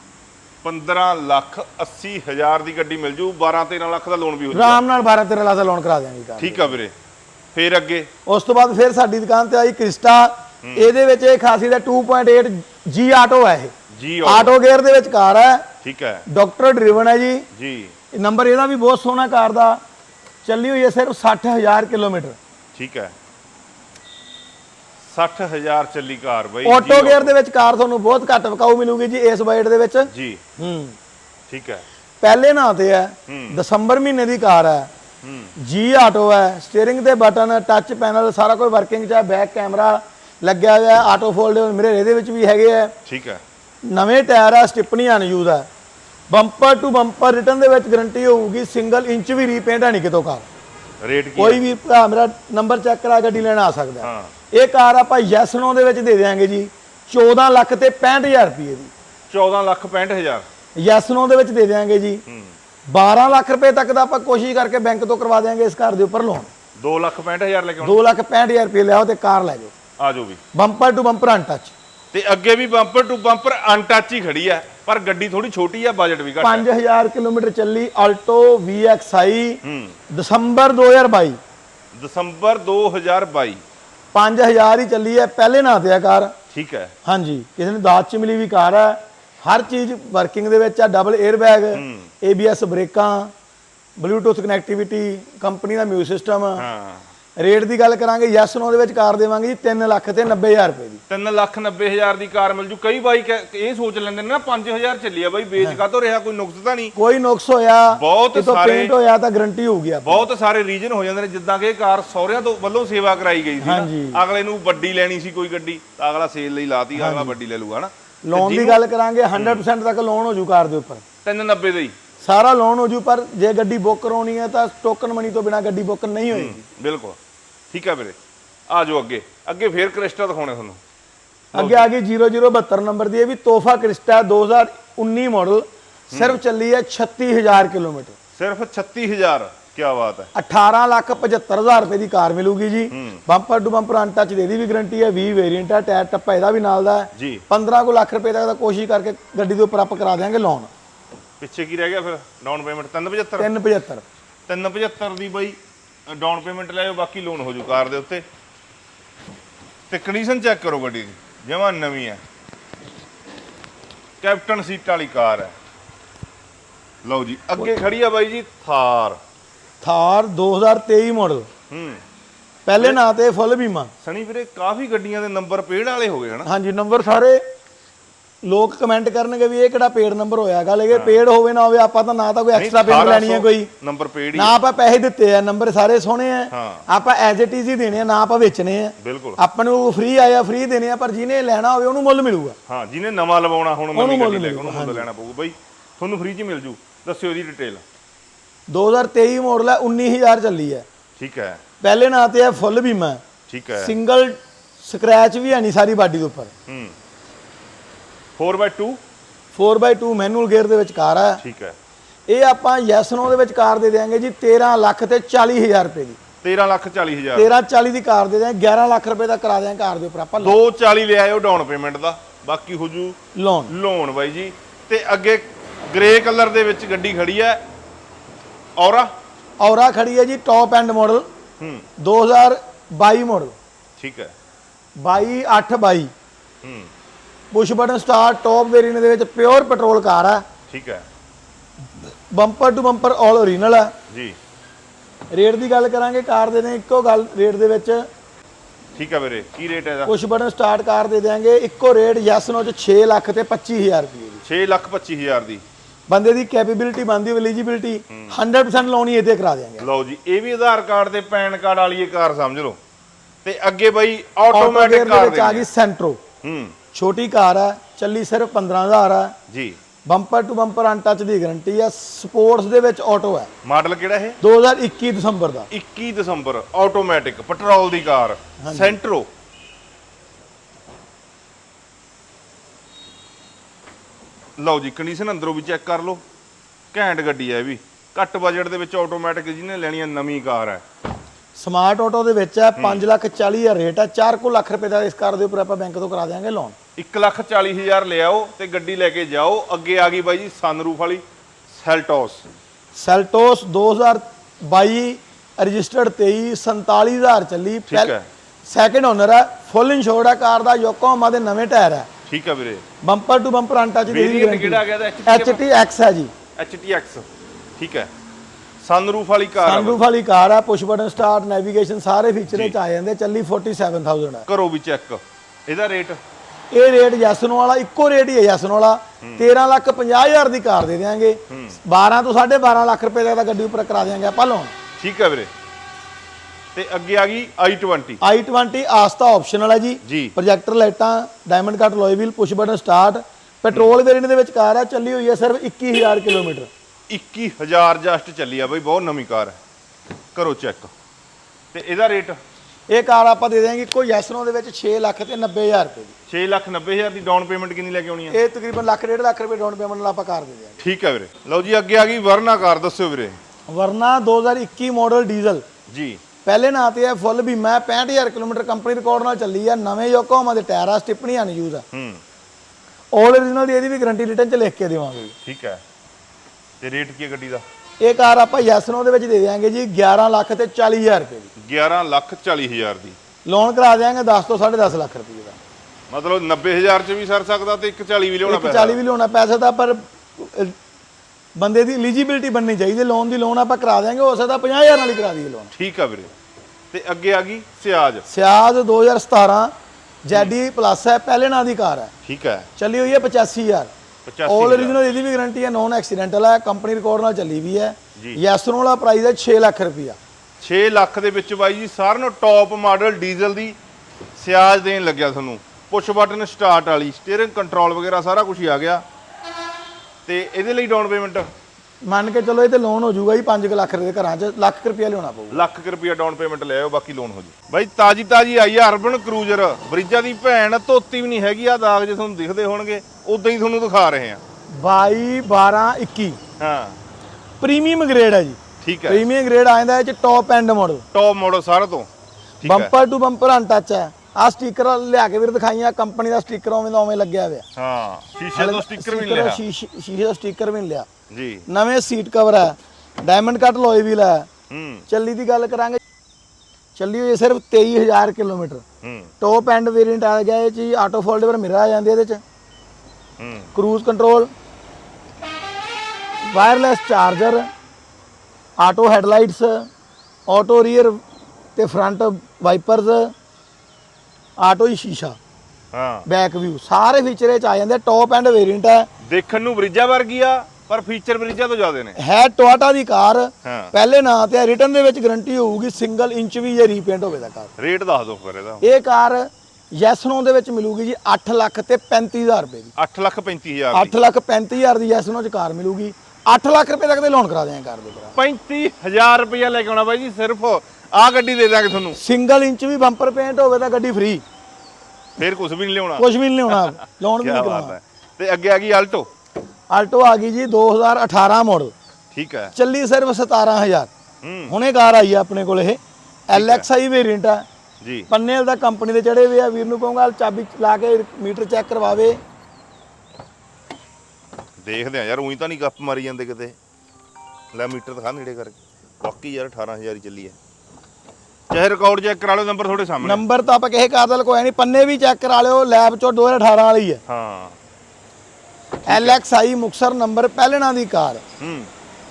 15 ਲੱਖ 80 ਹਜ਼ਾਰ ਦੀ ਗੱਡੀ ਮਿਲ ਜੂ 12 13 ਲੱਖ ਦਾ ਲੋਨ ਵੀ ਹੋ ਜੂ ਆਰਾਮ ਨਾਲ 12 13 ਲੱਖ ਦਾ ਲੋਨ ਕਰਾ ਦਿਆਂਗੇ ਕਾਰ ਠੀਕ ਆ ਵੀਰੇ। ਫੇਰ ਅੱਗੇ। ਉਸ ਤੋਂ ਬਾਅਦ ਫਿਰ ਸਾਡੀ ਦੁਕਾਨ ਤੇ ਆਈ ਕ੍ਰਿਸਟਾ ਇਹਦੇ ਵਿੱਚ ਇਹ ਖਾਸੀ ਦਾ 2.8 ਜੀ ਆਟੋ ਹੈ ਇਹ। ਜੀ ਆਟੋ ਗੇਅਰ ਦੇ ਵਿੱਚ ਕਾਰ ਹੈ। ਠੀਕ ਹੈ। ਡਾਕਟਰ ਡਰਿਵਨ ਹੈ ਜੀ। ਜੀ। ਨੰਬਰ ਇਹਦਾ ਵੀ ਬਹੁਤ ਸੋਹਣਾ ਕਾਰ ਦਾ। ਚੱਲੀ ਹੋਈ ਹੈ ਸਿਰਫ 60000 ਕਿਲੋਮੀਟਰ। ਠੀਕ ਹੈ। 60000 ਚੱਲੀ ਕਾਰ ਬਈ ਆਟੋ ਗੇਅਰ ਦੇ ਵਿੱਚ ਕਾਰ ਤੁਹਾਨੂੰ ਬਹੁਤ ਘੱਟ ਵਿਕਾਊ ਮਿਲੂਗੀ ਜੀ ਇਸ ਬਾਈਟ ਦੇ ਵਿੱਚ। ਜੀ। ਹੂੰ। ਠੀਕ ਹੈ। ਪਹਿਲੇ ਨਾਂ ਤੇ ਹੈ। ਦਸੰਬਰ ਮਹੀਨੇ ਦੀ ਕਾਰ ਹੈ। ਹੂੰ। ਜੀ ਆਟੋ ਹੈ। ਸਟੀਅਰਿੰਗ ਦੇ ਬਟਨ ਟੱਚ ਪੈਨਲ ਸਾਰਾ ਕੁਝ ਵਰਕਿੰਗ ਚ ਹੈ। ਬੈਕ ਕੈਮਰਾ ਲੱਗਿਆ ਹੋਇਆ ਆਟੋ ਫੋਲਡੇਬਲ ਮਿਰਰ ਇਹਦੇ ਵਿੱਚ ਵੀ ਹੈਗੇ ਆ ਠੀਕ ਹੈ। ਨਵੇਂ ਟਾਇਰ ਆ ਸਟਿਪਨੀ ਅਨਯੂਜ਼ ਹੈ ਬੰਪਰ ਟੂ ਬੰਪਰ ਰਿਟਰਨ ਦੇ ਵਿੱਚ ਗਾਰੰਟੀ ਹੋਊਗੀ ਸਿੰਗਲ ਇੰਚ ਵੀ ਰੀਪੇਂਟ ਨਹੀਂ ਕਿਤੋਂ ਕਾਰ ਰੇਟ ਕੀ ਕੋਈ ਵੀ ਭਰਾ ਮੇਰਾ ਨੰਬਰ ਚੈੱਕ ਕਰਾ ਗੱਡੀ ਲੈਣ ਆ ਸਕਦਾ ਹੈ। ਇਹ ਕਾਰ ਆਪਾਂ ਯੈਸ ਨੋ ਦੇ ਵਿੱਚ ਦੇ ਦੇਵਾਂਗੇ ਜੀ। 14 ਲੱਖ ਤੇ 65000 ਰੁਪਏ ਦੀ। 14 ਲੱਖ 65000 ਯੈਸ ਨੋ ਦੇ ਵਿੱਚ ਦੇ ਦੇਵਾਂਗੇ ਜੀ। ਹੂੰ। 12 ਲੱਖ ਰੁਪਏ ਤੱਕ ਦਾ ਆਪਾਂ ਕੋਸ਼ਿਸ਼ ਕਰਕੇ ਬੈਂਕ ਤੋਂ ਕਰਵਾ ਦੇਵਾਂਗੇ ਇਸ ਕਾਰ ਦੇ ਉੱਪਰ ਲੋਨ 2 ਲੱਖ 65000 ਲੈ ਕੇ ਆਉਣਾ। 2 ਲੱਖ 65000 ਰੁਪਏ ਲਿਆਓ ਤੇ ਕਾਰ ਲੈ ਜਾਓ। ਆ ਜਾਓ ਵੀ। ਬੰਪਰ ਟੂ ਬੰਪਰ ਅਨਟੱਚ ਤੇ ਅੱਗੇ ਵੀ ਬੰਪਰ ਟੂ ਬੰਪਰ ਅਨਟੱਚ ਹੀ ਖੜੀ ਆ ਪਰ ਗੱਡੀ ਥੋੜੀ ਛੋਟੀ ਆ ਬਜਟ ਵੀ ਘੱਟ ਹੈ 5000 ਕਿਲੋਮੀਟਰ ਚੱਲੀ ਆਲਟੋ VXI ਦਸੰਬਰ 2022 ਦਸੰਬਰ 2022 5000 ਹੀ ਚੱਲੀ ਹੈ ਪਹਿਲੇ ਨਾਂ ਤੇ ਆ ਕਾਰ। ਠੀਕ ਹੈ। ਹਾਂਜੀ ਕਿਸੇ ਨੂੰ ਦਾਤ ਚ ਮਿਲੀ ਵੀ ਕਾਰ ਹੈ। ਹਰ ਚੀਜ਼ ਵਰਕਿੰਗ ਦੇ ਵਿੱਚ ਆ ਡਬਲ 에ਅਰ ਬੈਗ ABS ਬ੍ਰੇਕਾਂ ਬਲੂਟੁੱਥ ਕਨੈਕਟੀਵਿਟੀ ਕੰਪਨੀ ਦਾ ਮਿਊਜ਼ਿਕ ਸਿਸਟਮ ਹਾਂ। ਰੇਟ ਦੀ ਗੱਲ ਕਰਾਂਗੇ ਯੈਸ ਨੋ ਦੇ ਵਿੱਚ ਕਾਰ ਦੇਵਾਂਗੇ ਜੀ 3 ਲੱਖ ਤੇ 90000 ਰੁਪਏ ਦੀ। 3 ਲੱਖ 90 ਹਜ਼ਾਰ ਦੀ ਕਾਰ ਮਿਲ ਜੂ। ਕਈ ਬਾਈ ਇਹ ਸੋਚ ਲੈਂਦੇ ਨੇ ਨਾ 5000 ਚੱਲੀ ਆ ਬਾਈ ਵੇਚ ਕਾ ਤੋਂ ਰਿਹਾ ਕੋਈ ਨੁਕਸ ਤਾਂ ਨਹੀਂ? ਕੋਈ ਨੁਕਸ ਹੋਇਆ ਬਹੁਤ ਸਾਰੇ- ਪੇਂਟ ਹੋਇਆ ਤਾਂ ਗਾਰੰਟੀ ਹੋਊਗੀ ਆਪਾਂ ਬਹੁਤ ਸਾਰੇ ਰੀਜਨ ਹੋ ਜਾਂਦੇ ਨੇ ਜਿੱਦਾਂ ਕਿ ਇਹ ਕਾਰ ਸਹੁਰਿਆਂ ਤੋਂ ਵੱਲੋਂ ਸੇਵਾ ਕਰਾਈ ਗਈ ਸੀ ਨਾ। ਅਗਲੇ ਨੂੰ ਵੱਡੀ ਲੈਣੀ ਸੀ ਕੋਈ ਗੱਡੀ ਤਾਂ ਅਗਲਾ ਸੇਲ ਲਈ ਲਾਤੀ ਅਗਲਾ ਵੱਡੀ ਲੈ ਲੂਗਾ ਹਨਾ? ਲੋਨ ਦੀ ਗੱਲ ਕਰਾਂਗੇ 100% ਤੱਕ ਲੋਨ ਹੋ ਜੂ ਕਾਰ ਦੇ ਉੱਪਰ। 390 ਦੇ ਹੀ। ਸਾਰਾ ਲੋਨ ਹੋ ਜੂ ਪਰ ਜੇ ਗੱਡੀ ਬੁੱਕ ਕਰਾਉਣੀ ਹੈ ਤਾਂ ਟੋਕਨ ਮਨੀ ਤੋਂ ਬਿਨਾ ਗੱਡੀ ਬੁੱਕ ਨਹੀਂ ਹੋਏਗੀ। ਬਿਲਕੁਲ। ਠੀਕ ਹੈ ਵੀਰੇ। ਆ ਜਾਓ ਅੱਗੇ। ਅੱਗੇ ਫੇਰ ਕ੍ਰਿਸਟਾ ਦਿਖਾਉਣੇ ਤੁਹਾਨੂੰ। ਅੱਗੇ ਆ ਗਈ 0072 ਨੰਬਰ ਦੀ। ਇਹ ਵੀ ਤੋਹਫਾ ਕ੍ਰਿਸਟਾ 2019 ਮਾਡਲ ਸਿਰਫ ਚੱਲੀ ਹੈ 36000 ਕਿਲੋਮੀਟਰ। ਸਿਰਫ 36000 ਕੀ ਬਾਤ ਹੈ। 18 ਲੱਖ 75000 ਰੁਪਏ ਦੀ ਕਾਰ ਮਿਲੂਗੀ ਜੀ। ਬੰਪਰ ਟੂ ਬੰਪਰ ਅਨਟੱਚ ਦੇ ਦੀ ਵੀ ਗਾਰੰਟੀ ਹੈ। 20 ਵੇਰੀਐਂਟ ਹੈ ਟਾਇਰ ਟੱਪਾ ਇਹਦਾ ਵੀ ਨਾਲ ਦਾ ਹੈ। ਜੀ। 15 ਕੁ ਲੱਖ ਰੁਪਏ ਤੱਕ ਦਾ ਕੋਸ਼ਿਸ਼ ਕਰਕੇ ਗੱਡੀ ਦੇ ਉੱਪਰ ਆਪਾਂ ਕਰਾ ਦਿਆਂਗੇ ਲੋਨ ਪਿੱਛੇ ਕੀ ਰਹਿ ਗਿਆ ਫਿਰ? ਡਾਊਨ ਪੇਮੈਂਟ 375 375 375 ਦੀ ਬਾਈ ਡਾਊਨ ਪੇਮੈਂਟ ਲਿਆਓ ਬਾਕੀ ਲੋਨ ਹੋ ਜੂ ਕਾਰ ਦੇ ਉੱਤੇ। ਤੇ ਕੰਡੀਸ਼ਨ ਚੈੱਕ ਕਰੋ ਗੱਡੀ ਦੀ ਜਮਾਂ ਨਵੀਂ ਹੈ। ਕੈਪਟਨ ਸੀਟ ਵਾਲੀ ਕਾਰ ਹੈ। ਲਓ ਜੀ ਅੱਗੇ ਖੜੀ ਆ ਬਾਈ ਜੀ ਥਾਰ। ਥਾਰ 2023 ਮਾਡਲ ਹੂੰ। ਪਹਿਲੇ ਨਾਂ ਤੇ ਫੁੱਲ ਬੀਮਾ। ਸਣੀ ਵੀਰੇ ਕਾਫੀ ਗੱਡੀਆਂ ਦੇ ਨੰਬਰ ਪੇੜ ਵਾਲੇ ਹੋ ਗਏ ਹਨਾ? ਹਾਂਜੀ ਨੰਬਰ ਸਾਰੇ ਲੋਕ ਕਮੈਂਟ ਕਰਨਗੇ ਵੀ ਇਹ ਕਿਹੜਾ ਪੇਡ ਨੰਬਰ ਹੋਇਆਗਾ ਲੇਕਿਨ ਪੇਡ ਹੋਵੇ ਨਾ ਹੋਵੇ ਆਪਾਂ ਤਾਂ ਨਾ ਤਾਂ ਕੋਈ ਐਕਸਟਰਾ ਪੇਮੈਂਟ ਲੈਣੀ ਹੈ ਕੋਈ। ਨੰਬਰ ਪੇੜ ਹੀ ਨਾ ਆਪਾਂ ਪੈਸੇ ਦਿੱਤੇ ਆ ਨੰਬਰ ਸਾਰੇ ਸੋਹਣੇ ਆ। ਆਪਾਂ ਐਜ਼ ਇਟ ਇਜ਼ ਹੀ ਦੇਣੇ ਆ ਨਾ ਆਪਾਂ ਵੇਚਣੇ ਆ। ਬਿਲਕੁਲ। ਆਪਾਂ ਨੂੰ ਫ੍ਰੀ ਆਇਆ ਫ੍ਰੀ ਦੇਣੇ ਆ ਪਰ ਜਿਹਨੇ ਲੈਣਾ ਹੋਵੇ ਉਹਨੂੰ ਮੁੱਲ ਮਿਲੂਗਾ। ਹਾਂ ਜਿਹਨੇ ਨਵਾਂ ਲਵਾਉਣਾ ਹੁਣ ਨਵੀਂ ਮੁੱਲ ਗੱਡੀ ਲੈ ਕੇ ਉਹਨੂੰ ਮੁੱਲ ਲੈਣਾ ਪਊਗਾ। ਬਾਈ ਤੁਹਾਨੂੰ ਫ੍ਰੀ ਚ ਮਿਲ ਜੂ। ਦੱਸਿਓ ਇਹਦੀ ਡਿਟੇਲ 2023 ਮਾਡਲ ਹੈ 19000 ਚੱਲੀ ਹੈ ਠੀਕ ਹੈ। ਪਹਿਲੇ ਨਾਂ ਤੇ ਹੈ ਫੁੱਲ ਬੀਮਾ। ਠੀਕ ਹੈ। ਸਿੰਗਲ ਸਕ੍ਰੈਚ ਵੀ ਹੈ ਨਹੀਂ ਸਾਰੀ ਬਾਡੀ ਦੇ ਉੱਪਰ। ਹੂੰ। 4x2 4x2 ਮੈਨੂਅਲ ਗੇਅਰ ਦੇ ਵਿੱਚ ਕਾਰ ਹੈ ਠੀਕ ਹੈ। ਇਹ ਆਪਾਂ ਯੈਸ ਨੋ ਦੇ ਵਿੱਚ ਕਾਰ ਦੇ ਦੇਾਂਗੇ ਜੀ 13 ਲੱਖ ਤੇ 40000 ਰੁਪਏ ਦੀ। 13 ਲੱਖ 40 ਹਜ਼ਾਰ। 13 40 ਦੀ ਕਾਰ ਦੇ ਦਿਆਂਗੇ 11 ਲੱਖ ਰੁਪਏ ਦਾ ਕਰਾ ਦਿਆਂਗੇ ਕਾਰ ਦੇ ਉੱਪਰ ਆਪਾਂ 240 ਲੈ ਆਇਓ ਡਾਊਨ ਪੇਮੈਂਟ ਦਾ ਬਾਕੀ ਹੋ ਜੂ ਲੋਨ ਲੋਨ ਬਾਈ ਜੀ। ਤੇ ਅੱਗੇ ਗ੍ਰੇ ਕਲਰ ਦੇ ਵਿੱਚ ਗੱਡੀ ਖੜੀ ਹੈ। ਔਰਾ? ਔਰਾ ਖੜੀ ਹੈ ਜੀ ਟੌਪ ਐਂਡ ਮਾਡਲ ਹੂੰ। 2022 ਮਾਡਲ ਠੀਕ ਹੈ। 22 8 22 ਹੂੰ। Push button start top variant ਦੇ ਵਿੱਚ ਪਿਓਰ ਪੈਟਰੋਲ ਕਾਰ ਹੈ ਠੀਕ ਹੈ। Bumper to bumper all original ਹੈ ਜੀ। ਰੇਟ ਦੀ ਗੱਲ ਕਰਾਂਗੇ ਕਾਰ ਦੇ ਨੇ ਇੱਕੋ ਗੱਲ ਰੇਟ ਦੇ ਵਿੱਚ। ਠੀਕ ਹੈ ਵੀਰੇ ਕੀ ਰੇਟ ਹੈ ਇਹਦਾ? ਪੁਸ਼ ਬਟਨ ਸਟਾਰਟ ਕਾਰ ਦੇ ਦਿਆਂਗੇ ਇੱਕੋ ਰੇਟ ਯੈਸ ਨੋ ਚ 6 ਲੱਖ ਤੇ 25000 ਰੁਪਏ ਦੀ। 6 ਲੱਖ 25 ਹਜ਼ਾਰ ਦੀ। ਬੰਦੇ ਦੀ ਕੈਪੇਬਿਲਿਟੀ ਬੰਦੀ ਐਲੀਜੀਬਿਲਿਟੀ 100% ਲੋਨ ਇਹਦੇ ਕਰਾ ਦਿਆਂਗੇ। ਲਓ ਜੀ ਇਹ ਵੀ ਆਧਾਰ ਕਾਰਡ ਤੇ ਪੈਨ ਕਾਰਡ ਵਾਲੀ ਇਹ ਕਾਰ ਸਮਝ ਲਓ। ਤੇ ਅੱਗੇ ਬਾਈ ਆਟੋਮੈਟਿਕ ਆਟੋਮੈਟਿਕ ਦੇ ਕਾਰ ਵਿੱਚ ਆ ਗਈ ਸੈਂਟਰੋ ਹੂੰ। ਛੋਟੀ ਕਾਰ ਹੈ ਚੱਲੀ ਸਿਰਫ 15000 ਹੈ। ਜੀ। ਬੰਪਰ ਟੂ ਬੰਪਰ ਅਨਟੱਚ ਦੀ ਗਾਰੰਟੀ ਹੈ। ਸਪੋਰਟਸ ਦੇ ਵਿੱਚ ਆਟੋ ਹੈ। ਮਾਡਲ ਕਿਹੜਾ ਇਹ? 2021 ਦਸੰਬਰ ਦਾ। 21 ਦਸੰਬਰ ਆਟੋਮੈਟਿਕ ਪੈਟਰੋਲ ਦੀ ਕਾਰ ਸੈਂਟਰੋ ਲਓ ਜੀ ਕੰਡੀਸ਼ਨ ਅੰਦਰੋਂ ਵੀ ਚੈੱਕ ਕਰ ਲਓ। ਘੈਂਟ ਗੱਡੀ ਹੈ ਇਹ ਵੀ। ਘੱਟ ਬਜਟ ਦੇ ਵਿੱਚ ਆਟੋਮੈਟਿਕ ਜਿਹਨੇ ਲੈਣੀ ਹੈ ਨਵੀਂ ਕਾਰ ਹੈ। ਸਮਾਰਟ ਆਟੋ ਦੇ ਵਿੱਚ ਹੈ 5 ਲੱਖ 40 ਹਜ਼ਾਰ ਰੇਟ ਹੈ। 4 ਕੁ ਲੱਖ ਰੁਪਏ ਦਾ ਇਸ ਕਾਰ ਦੇ ਉੱਪਰ ਆਪਾਂ ਬੈਂਕ ਤੋਂ ਕਰਾ ਦਿਆਂਗੇ ਲੋਨ 1 ਲੱਖ 40 ਹਜ਼ਾਰ ਲਿਆਓ ਤੇ ਗੱਡੀ ਲੈ ਕੇ ਜਾਓ। ਅੱਗੇ ਆ ਗਈ ਬਾਈ ਜੀ ਸਨਰੂਫ ਵਾਲੀ ਸੈਲਟੋਸ ਸੈਲਟੋਸ 2022 ਰਜਿਸਟਰਡ 23 47000 ਚੱਲੀ। ਠੀਕ ਹੈ। ਸੈਕਿੰਡ ਓਨਰ ਹੈ ਫੁੱਲ ਇੰਸ਼ੋਰਡ ਹੈ ਕਾਰ ਦਾ ਯੋਕੋਹਾਮਾ ਦੇ ਨਵੇਂ ਟਾਇਰ ਹੈ। ਠੀਕ ਹੈ ਵੀਰੇ। ਬੰਪਰ ਟੂ ਬੰਪਰ ਅਨਟੱਚ ਦੀ ਵੇਰੀਐਂਟ ਕਿਹੜਾ ਆ ਗਿਆ ਇਹਦਾ? HTX ਹੈ ਜੀ। HTX ਠੀਕ ਹੈ। ਸਨਰੂਫ ਵਾਲੀ ਕਾਰ ਆ ਸਨਰੂਫ ਵਾਲੀ ਕਾਰ ਹੈ ਪੁਸ਼ ਬਟਨ ਸਟਾਰਟ ਨੈਵੀਗੇਸ਼ਨ ਸਾਰੇ ਫੀਚਰ ਵਿੱਚ ਆ ਜਾਂਦੇ ਚੱਲੀ 47000 ਹੈ। ਕਰੋ ਵੀ ਚੈੱਕ ਇਹਦਾ ਰੇਟ ਇਹ ਰੇਟ ਯਸਨੋ ਵਾਲਾ ਇੱਕੋ ਰੇਟ ਹੀ ਹੈ ਯਸਨੋ ਵਾਲਾ। 13 ਲੱਖ 50 ਹਜ਼ਾਰ ਦੀ ਕਾਰ ਦੇ ਦੇਵਾਂਗੇ 12 ਤੋਂ 12.5 ਲੱਖ ਰੁਪਏ ਦਾ ਗੱਡੀ ਉੱਪਰ ਕਰਾ ਦੇਵਾਂਗੇ ਆਪਾਂ ਲੋਨ ਠੀਕ ਹੈ ਵੀਰੇ। ਤੇ ਅੱਗੇ ਆ ਗਈ i20 i20 ਆਸਤਾ ਆਪਸ਼ਨਲ ਹੈ ਜੀ। ਜੀ। ਪ੍ਰੋਜੈਕਟਰ ਲਾਈਟਾਂ diamond cut alloy wheel push button start petrol variant ਦੇ ਵਿੱਚ ਕਾਰ ਹੈ ਚੱਲੀ ਹੋਈ ਹੈ ਸਿਰਫ 21000 ਕਿਲੋਮੀਟਰ। 21000 ਜਸਟ ਚੱਲੀ ਆ ਬਈ ਬਹੁਤ ਨਵੀਂ ਕਾਰ ਹੈ। ਕਰੋ ਚੈੱਕ ਤੇ ਇਹਦਾ ਰੇਟ ਇਹ ਕਾਰ ਆਪਾਂ ਦੇ ਦੇਵਾਂਗੇ ਕੋਈ ਯਸਨੋ ਦੇ ਵਿੱਚ 6 ਲੱਖ ਤੇ 90000 ਰੁਪਏ ਦੀ। 6 ਲੱਖ 90 ਹਜ਼ਾਰ ਦੀ ਡਾਊਨ ਪੇਮੈਂਟ ਕਿੰਨੀ ਲੈ ਕੇ ਆਉਣੀ ਆ? ਇਹ ਤਕਰੀਬਨ ਲੱਖ ਡੇਢ ਲੱਖ ਰੁਪਏ ਡਾਊਨ ਪੇਮੈਂਟ ਨਾਲ ਆਪਾਂ ਕਾਰ ਦੇ ਦੇਵਾਂਗੇ ਠੀਕ ਹੈ ਵੀਰੇ। ਲਓ ਜੀ ਅੱਗੇ ਆ ਗਈ ਵਰਨਾ ਕਾਰ ਦੱਸਿਓ ਵੀਰੇ। ਵਰਨਾ 2021 ਮਾਡਲ ਡੀਜ਼ਲ ਜੀ। ਪਹਿਲੇ ਨਾਂ ਤੇ ਹੈ ਫੁੱਲ ਬੀਮਾ ਹੈ 65000 ਕਿਲੋਮੀਟਰ ਕੰਪਨੀ ਰਿਕਾਰਡ ਨਾਲ ਚੱਲੀ ਆ। ਨਵੇਂ ਯੋਕੋਮਾ ਦੇ ਟਾਇਰ ਆ ਸਟਿਪਣੀ ਅਨਯੂਜ਼ ਆ। ਹੂੰ। 올 origignal ਦੀ ਇਹਦੀ ਵੀ ਗਾਰੰਟੀ ਰਿਟਰਨ ਚ ਲਿਖ ਕੇ ਦੇਵਾਂਗੇ। ਠੀਕ ਹੈ ਤੇ ਰੇਟ ਕੀ ਹੈ ਗੱਡੀ ਦਾ? ਇਹ ਕਾਰ ਆਪਾਂ ਯੈਸਨੋ ਦੇ ਵਿੱਚ ਦੇ ਦਿਆਂਗੇ ਜੀ 11 ਲੱਖ ਤੇ 40000 ਰੁਪਏ ਦੀ। 11 ਲੱਖ 40 ਹਜ਼ਾਰ ਦੀ। ਲੋਨ ਕਰਾ ਦਿਆਂਗੇ 10 ਤੋਂ 10.5 ਲੱਖ ਰੁਪਏ ਦਾ। ਮਤਲਬ 90000 ਚ ਵੀ ਸਰ ਸਕਦਾ ਤੇ 140 ਵੀ ਲਿਆਉਣਾ ਇੱਕ ਪੈਣਾ 40 ਵੀ ਲਿਆਉਣਾ ਪੈਸਾ ਤਾਂ ਪਰ ਬੰਦੇ ਦੀ ਐਲੀਜੀਬਿਲਟੀ ਬਣਨੀ ਚਾਹੀਦੀ। ਲੋਨ ਦੀ ਲੋਨ ਆਪਾਂ ਕਰਾ ਦਿਆਂਗੇ ਹੋ ਸਕਦਾ 50000 ਨਾਲ ਹੀ ਕਰਾ ਦਈਏ ਲੋਨ ਠੀਕ ਆ ਵੀਰੇ। ਤੇ ਅੱਗੇ ਆ ਗਈ ਸਿਆਜ। ਸਿਆਜ਼ 2017 ਜੈਡੀ ਪਲੱਸ ਹੈ ਪਹਿਲੇ ਨਾਂ ਦੀ ਕਾਰ ਹੈ। ਠੀਕ ਹੈ। ਚੱਲੀ ਹੋਈ ਹੈ 85000 85올 origignal ਇਹਦੀ ਵੀ ਗਾਰੰਟੀ ਹੈ ਨੋਨ ਐਕਸੀਡੈਂਟਲ ਹੈ ਕੰਪਨੀ ਰਿਕਾਰਡ ਨਾਲ ਚੱਲੀ ਵੀ ਹੈ। ਜੀ। ਯੈਸਨੋ ਵਾਲਾ ਪ੍ਰਾਈਸ ਹੈ 6 ਲੱਖ ਰੁਪਇਆ। 6 ਲੱਖ ਦੇ ਵਿੱਚ ਬਾਈ ਜੀ ਸਾਰਿਆਂ ਨੂੰ ਟੌਪ ਮਾਡਲ ਡੀਜ਼ਲ ਦੀ ਸਿਆਜ ਦੇਣ ਲੱਗਿਆ ਤੁਹਾਨੂੰ। ਪੁਸ਼ ਬਟਨ ਸਟਾਰਟ ਵਾਲੀ ਸਟੀਅਰਿੰਗ ਕੰਟਰੋਲ ਵਗੈਰਾ ਸਾਰਾ ਕੁਝ ਹੀ ਆ ਗਿਆ। ਤੇ ਇਹਦੇ ਲਈ ਡਾਊਨ ਪੇਮੈਂਟ ਮੰਨ ਕੇ ਚਲੋ ਇਹ ਤੇ ਲੋਨ ਹੋ ਜਾਊਗਾ ਜੀ 5 ਲੱਖ ਰੁਪਏ ਦੇ ਘਰਾਂ 'ਚ ਲੱਖ ਰੁਪਇਆ ਲਿਆਉਣਾ ਪਊਗਾ। ਲੱਖ ਕੁ ਡਾਊਨ ਪੇਮੈਂਟ ਲੈ ਆਓ ਬਾਕੀ ਲੋਨ ਹੋ ਜੂ ਬਾਈ ਤਾਜੀ ਤਾਜੀ ਆਈ ਆ ਅਰਬਨ ਕਰੂਜ਼ਰ। ਬ੍ਰਿਜਾ ਦੀ ਭੈਣ ਧੋਤੀ ਵੀ ਨਹੀਂ ਹੈਗੀ ਆ ਦਾਗ ਜੇ ਤੁਹਾਨੂੰ ਦਿਖਦੇ ਹੋਣਗੇ ਉਦਾਂ ਹੀ ਤੁਹਾਨੂੰ ਦਿਖਾ ਰਹੇ ਆ। 22 12 21 ਹਾਂ। ਪ੍ਰੀਮੀਅਮ ਗ੍ਰੇਡ ਹੈ ਜੀ। ਠੀਕ ਹੈ। ਪ੍ਰੀਮੀਅਮ ਗ੍ਰੇਡ ਆਇੰਦਾ ਇਹ ਚ top end model top model ਸਾਰਾ ਤੋਂ। ਠੀਕ ਹੈ। ਬੰਪਰ ਟੂ ਬੰਪਰ ਅਨਟੱਚ ਹੈ। ਆ ਸਟicker ਲਿਆ ਕੇ ਵੀਰ ਦਿਖਾਈਆਂ ਕੰਪਨੀ ਦਾ ਸਟicker ਉਵੇਂ ਦਾ ਉਵੇਂ ਲੱਗਿਆ ਹੋਇਆ। ਹਾਂ ਸ਼ੀਸ਼ੇ ਤੋਂ ਸਟicker ਵੀ ਲਿਆ। ਸ਼ੀਸ਼ੇ ਸ਼ੀਸ਼ੇ ਦਾ ਸਟicker ਵੀ ਲਿਆ। ਜੀ। ਨਵੇਂ ਸੀਟ ਕਵਰ ਹੈ। ਡਾਇਮੰਡ ਕੱਟ ਲੋਏ ਵੀ ਹੈ ਹੂੰ। ਚੱਲੀ ਦੀ ਗੱਲ ਕਰਾਂਗੇ। ਚੱਲੀ ਹੋਈ ਸਿਰਫ 23000 ਕਿਲੋਮੀਟਰ। ਹੂੰ। ਟੌਪ ਐਂਡ ਵੇਰੀਐਂਟ ਆ ਗਿਆ ਇਹ ਚ ਆਟੋ ਫੋਲਡੇਬਲ ਮਿਰਰ ਆ ਜਾਂਦੇ ਇਹਦੇ ਚ। ਹੂੰ। Cruise control wireless charger auto headlights auto rear ਤੇ ਫਰੰਟ ਵਾਈਪਰਸ ਆਟੋ ਹੀ ਸ਼ੀਸ਼ਾ। ਹਾਂ। ਬੈਕ ਵਿਊ ਸਾਰੇ ਫੀਚਰ ਇਹ ਚ ਆ ਜਾਂਦੇ ਟੌਪ ਐਂਡ ਵੇਰੀਐਂਟ ਹੈ। ਦੇਖਣ ਨੂੰ ਬ੍ਰਿਜਾ ਵਰਗੀ ਆ। ਪਰ ਫੀਚਰ ਬ੍ਰਿਜਾ ਤੋਂ ਜ਼ਿਆਦੇ ਨੇ। ਹੈ ਟੋਇਟਾ ਦੀ ਕਾਰ ਪਹਿਲੇ ਨਾਂ ਤੇ ਰਿਟਰਨ ਦੇ ਵਿੱਚ ਗਾਰੰਟੀ ਹੋਊਗੀ ਸਿੰਗਲ ਇੰਚ ਵੀ ਜੇ ਰੀਪੇਂਟ ਹੋਵੇ ਦਾ ਕਾਰ। ਰੇਟ ਦੱਸ ਦਿਓ ਫਿਰ ਇਹਦਾ। ਇਹ ਕਾਰ ਯੈਸਨੋ ਦੇ ਵਿੱਚ ਮਿਲੂਗੀ ਜੀ 8 ਲੱਖ ਤੇ 35000 ਰੁਪਏ ਦੀ। 8 ਲੱਖ 35000 8 ਲੱਖ 35000 ਦੀ ਯੈਸਨੋ ਚ ਕਾਰ ਮਿਲੂਗੀ। 8 ਲੱਖ ਰੁਪਏ ਤੱਕ ਦੇ ਲੋਨ ਕਰਾ ਦਿਆਂਗੇ ਕਾਰ ਦੇ ਭਰਾ। 35000 ਰੁਪਇਆ ਲੈ ਕੇ ਆਉਣਾ ਬਾਈ ਜੀ ਸਿਰਫ ਆ ਗੱਡੀ ਦੇ ਦਾਂਗੇ ਤੁਹਾਨੂੰ। ਸਿੰਗਲ ਇੰਚ ਵੀ ਬੰਪਰ ਪੇਂਟ ਹੋਵੇ ਤਾਂ ਗੱਡੀ ਫ੍ਰੀ ਫਿਰ ਕੁਝ ਵੀ ਨਹੀਂ ਲਿਆਉਣਾ। ਕੁਝ ਵੀ ਨਹੀਂ ਲਿਆਉਣਾ। <laughs> ਲੋਨ ਵੀ ਨਹੀਂ ਕਰਾਉਣਾ। ਤੇ ਅੱਗੇ ਆ ਗਈ ਆਲਟੋ ਆਲਟੋ ਆ ਗਈ ਜੀ 2018 ਮਾਡਲ ਠੀਕ ਹੈ। ਚੱਲੀ ਸਿਰਫ 17000 ਹੂੰ। ਹੁਣੇ ਕਾਰ ਆਈ ਆ ਆਪਣੇ ਕੋਲ ਇਹ। LXI ਵੇਰੀਐਂਟ ਆ। ਜੀ। ਪੰਨੇਲ ਦਾ ਕੰਪਨੀ ਦੇ ਚੜੇ ਹੋਏ ਆ। ਵੀਰ ਨੂੰ ਕਹੂੰਗਾ ਚਾਬੀ ਲਾ ਕੇ ਮੀਟਰ ਚੈੱਕ ਕਰਵਾਵੇ। ਦੇਖਦੇ ਆ ਯਾਰ ਉਹੀ ਤਾਂ ਨਹੀਂ ਗੱਪ ਮਾਰੀ ਜਾਂਦੇ ਕਿਤੇ। ਲੈ ਮੀਟਰ ਦਿਖਾ ਨੇੜੇ ਕਰਕੇ। ਵਾਕਈ ਯਾਰ 18000 ਹੀ ਚੱਲੀ ਹੈ ਚਾਹੇ ਰਿਕਾਰਡ ਚੈੱਕ ਕਰਾ ਲਓ ਨੰਬਰ ਤੁਹਾਡੇ ਸਾਹਮਣੇ। ਨੰਬਰ ਤਾਂ ਆਪਾਂ ਕਿਸੇ ਕਾਰ ਦਾ ਲਕੋਇਆ ਨਹੀਂ। ਪੰਨੇ ਵੀ ਚੈੱਕ ਕਰਾ ਲਿਓ ਲੈਬ ਚੋਂ 2018 ਵਾਲੀ ਹੈ। ਹਾਂ। LXI ਮੁਕਸਰ ਨੰਬਰ ਪਹਿਲੇ ਨਾਂ ਦੀ ਕਾਰ। ਹੂੰ।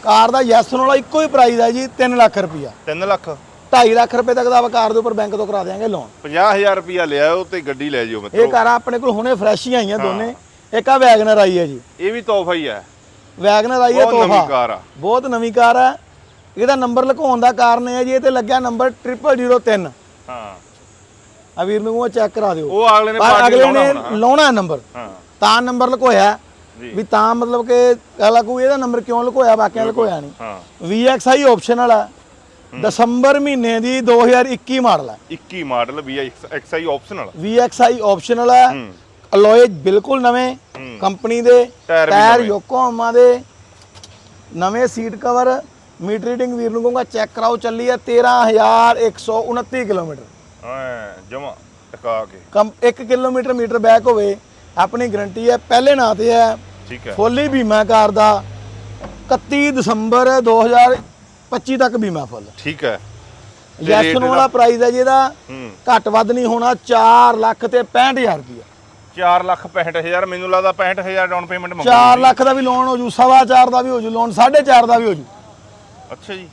ਕਾਰ ਦਾ ਯੈਸ ਵਾਲਾ ਇੱਕੋ ਹੀ ਪ੍ਰਾਈਸ ਹੈ ਜੀ 3 ਲੱਖ ਰੁਪਇਆ 3 ਲੱਖ। 2.5 ਲੱਖ ਰੁਪਏ ਤੱਕ ਦਾ ਆਪਾਂ ਕਾਰ ਦੇ ਉੱਪਰ ਬੈਂਕ ਤੋਂ ਕਰਾ ਦਿਆਂਗੇ ਲੋਨ 50000 ਰੁਪਇਆ ਲਿਆਓ ਤੇ ਗੱਡੀ ਲੈ ਜਿਓ ਇਹ ਮਿੱਤਰੋ ਕਾਰਾਂ ਆਪਣੇ ਕੋਲ ਹੁਣੇ ਫਰੈਸ਼ ਹੀ ਆਈਆਂ ਦੋਨੇ। ਇੱਕ ਆ ਵੈਗਨਰ ਆਈ ਹੈ ਜੀ। ਇਹ ਵੀ ਤੋਹਫਾ ਹੀ ਹੈ ਵੈਗਨਰ ਆਈ ਹੈ ਬਹੁਤ ਨਵੀਂ ਤੋਹਫਾ ਕਾਰ ਆ। ਬਹੁਤ ਨਵੀਂ ਕਾਰ ਹੈ ਇਹਦਾ ਨੰਬਰ ਲੁਕਾਉਣ ਦਾ ਕਾਰਨ ਇਹ ਹੈ ਜੀ ਇਹ ਤੇ ਲੱਗਿਆ ਨੰਬਰ 0003 ਹਾਂ। ਆ ਵੀਰ ਨੂੰ ਉਹ ਚੈੱਕ ਕਰਾ ਦਿਓ। ਉਹ ਅਗਲੇ ਨੇ ਪਰ ਪਾਰਟੀ ਅਗਲੇ ਲਾਉਣਾ ਨੇ ਹੋਣਾ। ਲਾਉਣਾ ਨੰਬਰ ਹਾਂ। ਤਾਂ ਨੰਬਰ ਲੁਕੋਇਆ। ਵੀ ਤਾਂ ਮਤਲਬ ਕਿ ਅਗਲਾ ਕੋਈ ਇਹਦਾ ਨੰਬਰ ਕਿਉਂ ਲੁਕੋਇਆ ਬਾਕੀਆਂ ਲੁਕੋਇਆ ਨਹੀਂ। ਹਾਂ। VXI ਆਪਸ਼ਨਲ ਆ ਦਸੰਬਰ ਮਹੀਨੇ ਦੀ 2021 ਮਾਡਲ ਹੈ। 21 model V XI optional VXI optional ਹੈ। ਹੂੰ। ਅਲੋਏ ਬਿਲਕੁਲ ਨਵੇਂ ਹੂੰ। ਕੰਪਨੀ ਦੇ ਟਾਇਰ। ਯੋਕੋਹਾਮਾ ਦੇ ਨਵੇਂ ਸੀਟ ਕਵਰ ਮੀਟਰ ਰੀਡਿੰਗ ਵੀਰ ਨੂੰ ਕਹੂੰਗਾ ਚੈੱਕ ਕਰਾਓ ਚੱਲੀ ਹੈ 13129 ਕਿਲੋਮੀਟਰ। ਐ ਜਮਾ ਟਕਾ ਕੇ। ਕਮ 1 ਕਿਲੋਮੀਟਰ ਮੀਟਰ ਬੈਕ ਹੋਵੇ ਆਪਣੀ ਗਾਰੰਟੀ ਹੈ ਪਹਿਲੇ ਨਾਂ ਤੇ ਹੈ। ਠੀਕ ਹੈ। ਫੁੱਲੀ ਬੀਮਾ ਕਾਰ ਦਾ। 31 ਦਸੰਬਰ 2025 ਤੱਕ ਬੀਮਾ ਫੁੱਲ। ਠੀਕ ਹੈ। ਯੈਸ ਨੂੰ ਵਾਲਾ ਪ੍ਰਾਈਸ ਹੈ ਜੀ ਇਹਦਾ। ਹੂੰ। ਘੱਟ ਵੱਧ ਨਹੀਂ ਹੋਣਾ 4 ਲੱਖ ਤੇ 65000 ਰੁਪਇਆ 4 ਲੱਖ 65000 ਮੈਨੂੰ ਲੱਗਦਾ 65000 ਡਾਊਨ ਪੇਮੈਂਟ ਮੰਗੂ 4 ਲੱਖ ਦਾ ਵੀ ਲੋਨ ਹੋ ਜੂ ਸਵਾ ਚਾਰ ਦਾ ਵੀ ਹੋ ਜੂ ਲੋਨ 4.5 ਦਾ ਵੀ ਹੋ ਜੂ। ਅੱਛਾ ਜੀ।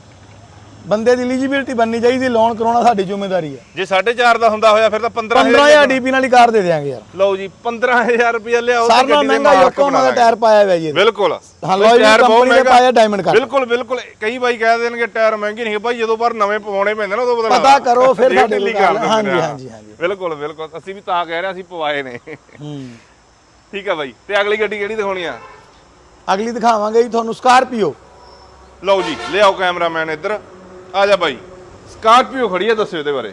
ਬੰਦੇ ਦੀ ਐਲੀਜੀਬਿਲਟੀ ਬਣਨੀ ਚਾਹੀਦੀ ਲੋਨ ਕਰਾਉਣਾ ਸਾਡੀ ਜ਼ਿੰਮੇਵਾਰੀ ਹੈ। ਜੇ 4.5 ਦਾ ਹੁੰਦਾ ਹੋਇਆ ਫਿਰ ਤਾਂ 15000 15000 ਡੀਪੀ ਨਾਲ ਹੀ ਕਾਰ ਦੇ ਦੇਾਂਗੇ ਯਾਰ। ਲਓ ਜੀ 15000 ਰੁਪਇਆ ਲਿਆਓ ਨਾਲੋਂ ਦੇ ਮਹਿੰਗਾ ਮਾਲਕ ਯੋਕੋਮਾ ਦਾ ਟਾਇਰ ਪਾਇਆ ਹੋਇਆ ਜੀ। ਬਿਲਕੁਲ। ਹਾਂ ਟਾਇਰ ਬਹੁਤ ਕੰਪਨੀ ਮਹਿੰਗਾ। ਪਾਇਆ ਡਾਇਮੰਡ ਕੱਟ ਬਿਲਕੁਲ ਬਿਲਕੁਲ। ਕਈ ਬਾਈ ਕਹਿ ਦੇਣਗੇ ਟਾਇਰ ਮਹਿੰਗੇ ਨਹੀਂ ਭਾਈ ਜਦੋਂ ਪਰ ਨਵੇਂ ਪਵਾਉਣੇ ਪੈਂਦੇ ਨਾ ਉਦੋਂ ਬਦਲਾ ਪਤਾ ਕਰੋ ਫਿਰ ਸਾਡੇ ਕਰ ਹਾਂਜੀ ਨੇ, ਹਾਂਜੀ ਹਾਂਜੀ। ਬਿਲਕੁਲ ਬਿਲਕੁਲ। ਅਸੀਂ ਵੀ ਤਾਂ ਕਹਿ ਰਹੇ ਹਾਂ, ਅਸੀਂ ਪਵਾਏ ਨੇ। ਹੂੰ। ਠੀਕ ਆ ਬਾਈ। ਤੇ ਅਗਲੀ ਗੱਡੀ ਕਿਹੜੀ ਦਿਖਾਉਣੀ ਆ? ਅਗਲੀ ਦਿਖਾਵਾਂਗੇ ਜੀ ਤੁਹਾਨੂੰ ਸਕਾਰਪੀਓ। ਲਓ ਜੀ ਲਿਆਓ ਕੈਮਰਾਮੈਨ ਇੱਧਰ। ਆ ਜਾ ਬਾਈ। ਸਕਾਰਪੀਓ ਖੜੀ ਆ ਦੱਸਿਓ ਇਹਦੇ ਬਾਰੇ।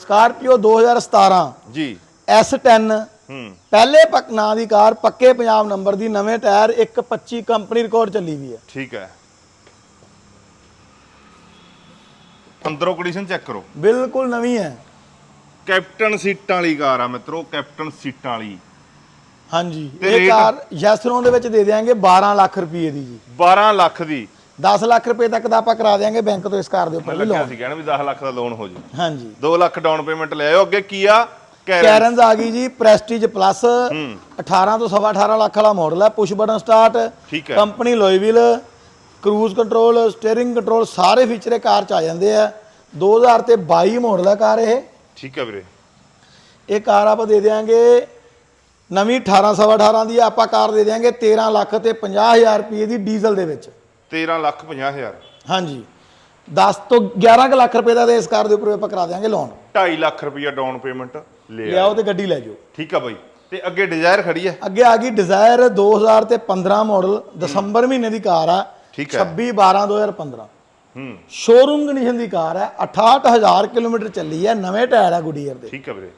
ਸਕਾਰਪੀਓ 2017 ਜੀ। S10 ਹੂੰ। ਪਹਿਲੇ ਪੱਕ ਨਾਂ ਦੀ ਕਾਰ ਪੱਕੇ ਪੰਜਾਬ ਨੰਬਰ ਦੀ ਨਵੇਂ ਟਾਇਰ 125 ਕੰਪਨੀ ਰਿਕਾਰਡ ਚੱਲੀ ਵੀ ਹੈ। ਠੀਕ ਹੈ। ਅੰਦਰੋਂ ਕੰਡੀਸ਼ਨ ਚੈੱਕ ਕਰੋ। ਬਿਲਕੁਲ ਨਵੀਂ ਹੈ। ਕੈਪਟਨ ਸੀਟਾਂ ਵਾਲੀ ਕਾਰ ਆ ਮਿੱਤਰੋ ਕੈਪਟਨ ਸੀਟਾਂ ਵਾਲੀ। ਹਾਂਜੀ। ਤੇ ਇਹ rate? ਕਾਰ ਯੈਸਰੋਂ ਦੇ ਵਿੱਚ ਦੇ ਦਿਆਂਗੇ 12 ਲੱਖ ਰੁਪਏ ਦੀ ਜੀ। 12 ਲੱਖ ਦੀ। 10 ਲੱਖ ਰੁਪਏ ਤੱਕ ਦਾ ਆਪਾਂ ਕਰਾ ਦਿਆਂਗੇ ਬੈਂਕ ਤੋਂ ਇਸ ਕਾਰ ਦੇ ਉੱਪਰ ਵੀ ਲੱਗਿਆ ਲੋਨ ਸੀ ਕਹਿਣਾ ਵੀ 10 ਲੱਖ ਦਾ ਲੋਨ ਹੋ ਜੂ। ਹਾਂਜੀ। 2 ਲੱਖ ਡਾਊਨ ਪੇਮੈਂਟ ਲੈ ਆਓ ਅੱਗੇ ਕੀ ਆ? ਕੈਰਨ ਕੈਰਨਸ ਆ ਗਈ ਜੀ ਪ੍ਰੈਸਟੀਜ ਪਲੱਸ 18 ਤੋਂ ਸਵਾ 18 ਲੱਖ ਵਾਲਾ ਮਾਡਲ ਹੈ ਪੁਸ਼ ਬਟਨ ਸਟਾਰਟ ਕੰਪਨੀ ਲੋਈਵਿਲ ਕਰੂਜ਼ ਕੰਟਰੋਲ ਸਟੀਅਰਿੰਗ ਕੰਟਰੋਲ ਸਾਰੇ ਫੀਚਰ ਇਹ ਕਾਰ ਚ ਆ ਜਾਂਦੇ ਆ। 2000 ਤੇ 22 ਮਾਡਲ ਹੈ ਕਾਰ ਇਹ। ਠੀਕ ਹੈ ਵੀਰੇ। ਇਹ ਕਾਰ ਆਪਾਂ ਦੇ ਦੇਾਂਗੇ ਨਵੀਂ 18 ਸਵਾ 18 ਦੀ ਆਪਾਂ ਕਾਰ ਦੇ ਦੇਾਂਗੇ 13 ਲੱਖ ਤੇ 50000 ਰੁਪਏ ਦੀ ਡੀਜ਼ਲ ਦੇ ਵਿੱਚ। 13 ਲੱਖ 50 ਹਜ਼ਾਰ। ਹਾਂਜੀ। 10 ਤੋਂ 11 ਕੁ ਲੱਖ ਰੁਪਏ ਦਾ ਇਸ ਕਾਰ ਦੇ ਉੱਪਰ ਆਪਾਂ ਕਰਾ ਦਿਆਂਗੇ ਲੋਨ 2.5 ਲੱਖ ਰੁਪਇਆ ਡਾਊਨ ਪੇਮੈਂਟ ਲੈ ਆ ਲਿਆਓ ਤੇ ਗੱਡੀ ਲੈ ਜਾਓ। ਠੀਕ ਆ ਬਾਈ। ਤੇ ਅੱਗੇ ਡਿਜ਼ਾਇਰ ਖੜੀ ਹੈ ਅੱਗੇ ਆ ਗਈ ਡਿਜ਼ਾਇਰ 2000 ਤੇ 15 ਮਾਡਲ ਦਸੰਬਰ ਮਹੀਨੇ ਦੀ ਕਾਰ ਆ। ਠੀਕ ਹੈ 26 12 2015 ਹੂੰ। ਸ਼ੋਰੂਮ ਕੰਡੀਸ਼ਨ ਦੀ ਕਾਰ ਹੈ 68000 ਕਿਲੋਮੀਟਰ ਚੱਲੀ ਹੈ ਨਵੇਂ ਟਾਇਰ ਆ ਗੁਡੀਅਰ ਦੇ। ਠੀਕ ਹੈ ਵੀਰੇ।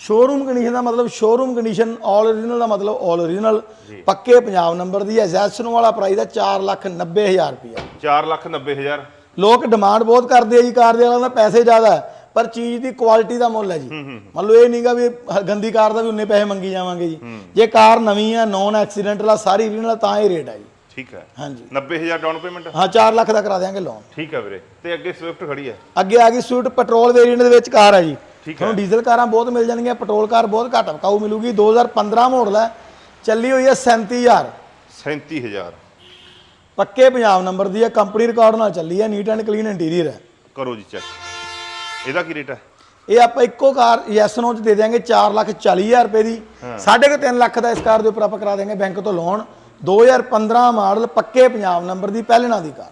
ਸ਼ੋਰੂਮ ਕੰਡੀਸ਼ਨ ਦਾ ਮਤਲਬ ਸ਼ੋਰੂਮ ਕੰਡੀਸ਼ਨ ਆਲ ਓਰੀਜਨਲ ਦਾ ਮਤਲਬ ਆਲ ਓਰੀਜਨਲ ਪੱਕੇ ਪੰਜਾਬ ਨੰਬਰ ਦੀ ਹੈ। ਜ਼ੈਸਨ ਵਾਲਾ ਪ੍ਰਾਈਸ ਹੈ 490000 ਰੁਪਇਆ। 4 ਲੱਖ 90 ਹਜ਼ਾਰ। ਲੋਕ ਡਿਮਾਂਡ ਬਹੁਤ ਕਰਦੇ ਆ ਜੀ ਕਾਰ ਦੇ ਵਾਲਿਆਂ ਦਾ ਪੈਸੇ ਜ਼ਿਆਦਾ ਹੈ ਪਰ ਚੀਜ਼ ਦੀ ਕੁਆਲਿਟੀ ਦਾ ਮੁੱਲ ਹੈ ਜੀ। ਮੰਨ ਲਓ ਇਹ ਨਹੀਂਗਾ ਵੀ ਗੰਦੀ ਕਾਰ ਦਾ ਵੀ ਉਨੇ ਪੈਸੇ ਮੰਗੀ ਜਾਵਾਂਗੇ ਜੀ। ਜੇ ਕਾਰ ਨਵੀਂ ਹੈ ਨੌਨ ਐਕਸੀਡੈਂਟਲ ਆ ਸਾਰੀ ਓਰੀਜਨਲ ਤਾਂ ਹੀ ਰੇਟ ਹੈ ਜੀ। ਠੀਕ ਹੈ। ਹਾਂਜੀ। 90 ਹਜ਼ਾਰ ਡਾਊਨ ਪੇਮੈਂਟ ਹਾਂ 4 ਲੱਖ ਦਾ ਕਰਾ ਦਿਆਂਗੇ ਲੋਨ ਠੀਕ ਹੈ ਵੀਰੇ। ਤੇ ਅੱਗੇ ਸਵਿਫਟ ਖੜੀ ਹੈ? ਅੱਗੇ ਆ ਗਈ ਸਵਿਫਟ ਪੈਟਰੋਲ ਵੇਰੀਐਂਟ ਦੇ ਵਿੱਚ ਕਾਰ ਹੈ ਜੀ। ਤੁਹਾਨੂੰ ਡੀਜ਼ਲ ਕਾਰਾਂ ਬਹੁਤ ਮਿਲ ਜਾਣਗੀਆਂ ਪੈਟਰੋਲ ਕਾਰ ਬਹੁਤ ਘੱਟ ਵਿਕਾਊ ਮਿਲੂਗੀ। 2015 ਮਾਡਲ ਹੈ ਚੱਲੀ ਹੋਈ ਹੈ 37000 37000 ਪੱਕੇ ਪੰਜਾਬ ਨੰਬਰ ਦੀ ਹੈ ਕੰਪਨੀ ਰਿਕਾਰਡ ਨਾਲ ਚੱਲੀ ਹੈ ਨੀਟ ਐਂਡ ਕਲੀਨ ਇੰਟੀਰੀਅਰ ਹੈ। ਕਰੋ ਜੀ ਚੈੱਕ ਇਹਦਾ ਕੀ ਰੇਟ ਹੈ? ਇਹ ਆਪਾਂ ਇੱਕੋ ਕਾਰ ਯੈਸ ਨੋ ਚ ਦੇ ਦਿਆਂਗੇ 4 ਲੱਖ 40000 ਰੁਪਏ ਦੀ। ਸਾਢੇ ਕੁ ਤਿੰਨ ਲੱਖ ਦਾ ਇਸ ਕਾਰ ਦੇ ਉੱਪਰ ਆਪਾਂ ਕਰਾ ਦਿਆਂਗੇ ਬੈਂਕ ਤੋਂ ਲੋਨ 2015 ਮਾਡਲ ਪੱਕੇ ਪੰਜਾਬ ਨੰਬਰ ਦੀ ਪਹਿਲੇ ਨਾਂ ਦੀ ਕਾਰ।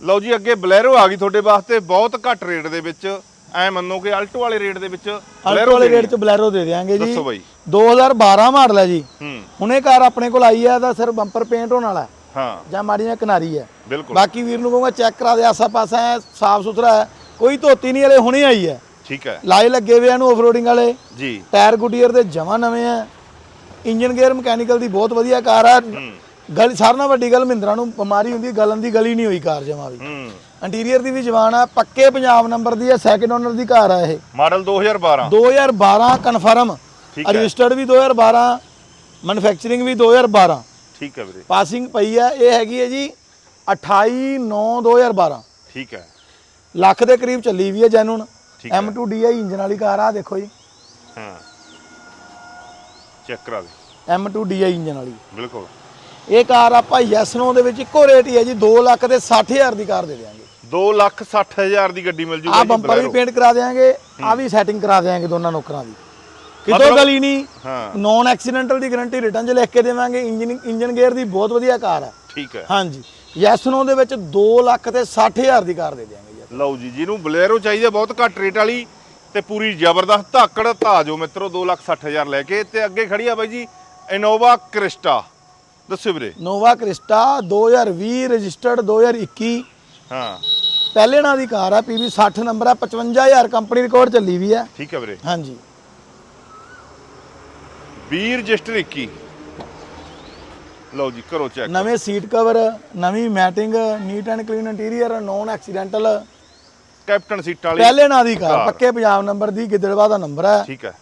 ਲਓ ਜੀ ਅੱਗੇ ਬਲੈਰੋ ਆ ਗਈ ਤੁਹਾਡੇ ਵਾਸਤੇ ਬਹੁਤ ਘੱਟ ਰੇਟ ਦੇ ਵਿੱਚ। ਐ ਮੰਨੋ ਕਿ ਅਲਟੋ ਵਾਲੇ ਰੇਟ ਦੇ ਵਿੱਚ ਅਲਟੋ ਵਾਲੇ ਰੇਟ ਚ ਬਲੈਰੋ ਦੇ ਦਿਆਂਗੇ ਜੀ। ਦੱਸੋ ਬਾਈ। 2012 ਮਾਡਲ ਹੈ ਜੀ। ਹੂੰ। ਹੁਣ ਇਹ ਕਾਰ ਆਪਣੇ ਕੋਲ ਆਈ ਹੈ ਤਾਂ ਸਿਰ ਬੰਪਰ ਪੇਂਟ ਹੋਣ ਵਾਲਾ ਹੈ। ਹਾਂ। ਜਾਂ ਮਾੜੀਆਂ ਕਿਨਾਰੀ ਹੈ। ਬਿਲਕੁਲ। ਬਾਕੀ ਵੀਰ ਨੂੰ ਕਹੂੰਗਾ ਚੈੱਕ ਕਰਾ ਦੇ ਆਸਾ ਪਾਸਾ ਹੈ ਸਾਫ਼ ਸੁਥਰਾ ਹੈ। ਕੋਈ ਧੋਤੀ ਨਹੀਂ ਹਲੇ ਹੁਣੇ ਆਈ ਹੈ। ਠੀਕ ਹੈ। ਲਾਏ ਲੱਗੇ ਹੋਏ ਆ ਨੂੰ ਆਫਰੋਡਿੰਗ ਵਾਲੇ। ਜੀ। ਟਾਇਰ ਗੁੱਡੀਅਰ ਦੇ ਜਮਾ ਨਵੇਂ ਆ ਇੰਜਨ ਗੇਅਰ ਮਕੈਨੀਕਲ ਦੀ ਬਹੁਤ ਵਧੀਆ ਕਾਰ ਆ ਗੱਲ ਸਾਰਿਆਂ ਨਾਲੋਂ ਵੱਡੀ ਗੱਲ ਮਹਿੰਦਰਾ ਨੂੰ ਬਿਮਾਰੀ ਹੁੰਦੀ ਹੈ, ਗਲਨ ਦੀ ਗਲੀ ਨਹੀਂ ਹੋਈ ਕਾਰ ਜਮਾ ਵੀ। ਹੂੰ। ਇੰਟੀਰੀਅਰ ਦੀ ਵੀ ਜਵਾਨ ਆ ਪੱਕੇ ਪੰਜਾਬ ਨੰਬਰ ਦੀ ਹੈ ਸੈਕਿੰਡ ਓਨਰ ਦੀ ਕਾਰ ਆ ਇਹ। Model 2012 2012 confirm. ਰਜਿਸਟਰਡ ਵੀ 2012 ਮੈਨੂਫੈਕਚਰਿੰਗ ਵੀ 2012 ਠੀਕ ਹੈ ਵੀਰੇ। ਪਾਸਿੰਗ ਪਈ ਆ ਇਹ ਹੈਗੀ ਹੈ ਜੀ 28 9 2012 ਠੀਕ ਹੈ। ਲੱਖ ਦੇ ਕਰੀਬ ਚੱਲੀ ਵੀ ਹੈ ਜੈਨੂਨ ਠੀਕ ਹੈ। M2DI ਇੰਜਨ ਵਾਲੀ ਕਾਰ ਆ ਦੇਖੋ ਜੀ। ਹਾਂ। ਚੈੱਕ ਕਰਾ ਦੇ। M2DI ਇੰਜਨ ਵਾਲੀ। ਬਿਲਕੁਲ। ਇਹ ਕਾਰ ਆਪਾਂ ਯੈਸ ਨੋ ਦੇ ਵਿੱਚ ਇੱਕੋ ਰੇਟ ਹੀ ਹੈ ਜੀ 2 ਲੱਖ ਤੇ 60000 ਦੀ ਕਾਰ ਦੇ ਦਿਆਂਗੇ। 2 ਲੱਖ 60 ਹਜ਼ਾਰ ਦੀ ਗੱਡੀ ਮਿਲ ਆ ਜੂਗੀ ਜੀ ਬੰਪਰ ਵੀ ਪੇਂਟ ਕਰਾ ਦੇਾਂਗੇ ਆ ਵੀ ਸੈਟਿੰਗ ਕਰਾ ਦੇਾਂਗੇ ਦੋਨਾਂ ਨੌਕਰਾਂ ਦੀ। ਕਿਤੋਂ ਗਲੀ ਨਹੀਂ ਹਾਂ। ਨੌਨ ਐਕਸੀਡੈਂਟਲ ਦੀ ਗਾਰੰਟੀ ਰਿਟਰਨ 'ਚ ਲਿਖ ਕੇ ਦੇਵਾਂਗੇ ਇੰਜਨ ਇੰਜਨ ਗੇਅਰ ਦੀ ਬਹੁਤ ਵਧੀਆ ਕਾਰ ਹੈ। ਠੀਕ ਹੈ। ਹਾਂਜੀ। ਯੈਸ ਨੋ ਦੇ ਵਿੱਚ 2 ਲੱਖ ਤੇ 60000 ਦੀ ਕਾਰ ਦੇ ਦਿਆਂਗੇ ਜੀ ਲਓ ਜੀ ਜਿਹਨੂੰ ਬਲੈਰੋ ਚਾਹੀਦੀ ਬਹੁਤ ਘੱਟ ਰੇਟ ਵਾਲੀ ਤੇ ਪੂਰੀ ਜ਼ਬਰਦਸਤ ਧਾਕੜ ਧਾਜੋ ਮਿੱਤਰੋ 2 ਲੱਖ 60 ਹਜ਼ਾਰ ਲੈ ਕੇ ਤੇ ਅੱਗੇ ਖੜੀ ਆ ਬਾਈ ਜੀ ਇਨੋਵਾ ਕ੍ਰਿਸਟਾ ਦੱਸਿਓ ਵੀਰੇ। ਨੋਵਾ ਕ੍ਰਿਸਟਾ 2020 ਰਜਿਸਟਰਡ 2021 ਹਾਂ। ਪਹਿਲੇ ਨਾਂ ਦੀ ਕਾਰ ਆ ਪੀਵੀ 60 ਨੰਬਰ ਆ 55000 ਕੰਪਨੀ ਰਿਕਾਰਡ ਚੱਲੀ ਵੀ ਹੈ ਠੀਕ ਹੈ ਵੀਰੇ। ਹਾਂਜੀ। 20 ਰਜਿਸਟਰ 21 ਲਓ ਜੀ ਕਰੋ। ਚੈੱਕ ਨਵੇਂ ਸੀਟ ਕਵਰ ਨਵੀਂ matting neat and clean interior non accidental captain ਸੀਟਾਂ ਵਾਲੀ ਪਹਿਲੇ ਨਾਂ ਦੀ ਕਾਰ। ਪੱਕੇ ਪੰਜਾਬ ਨੰਬਰ ਦੀ ਗਿੱਦੜਵਾ ਦਾ ਨੰਬਰ ਹੈ ਠੀਕ ਹੈ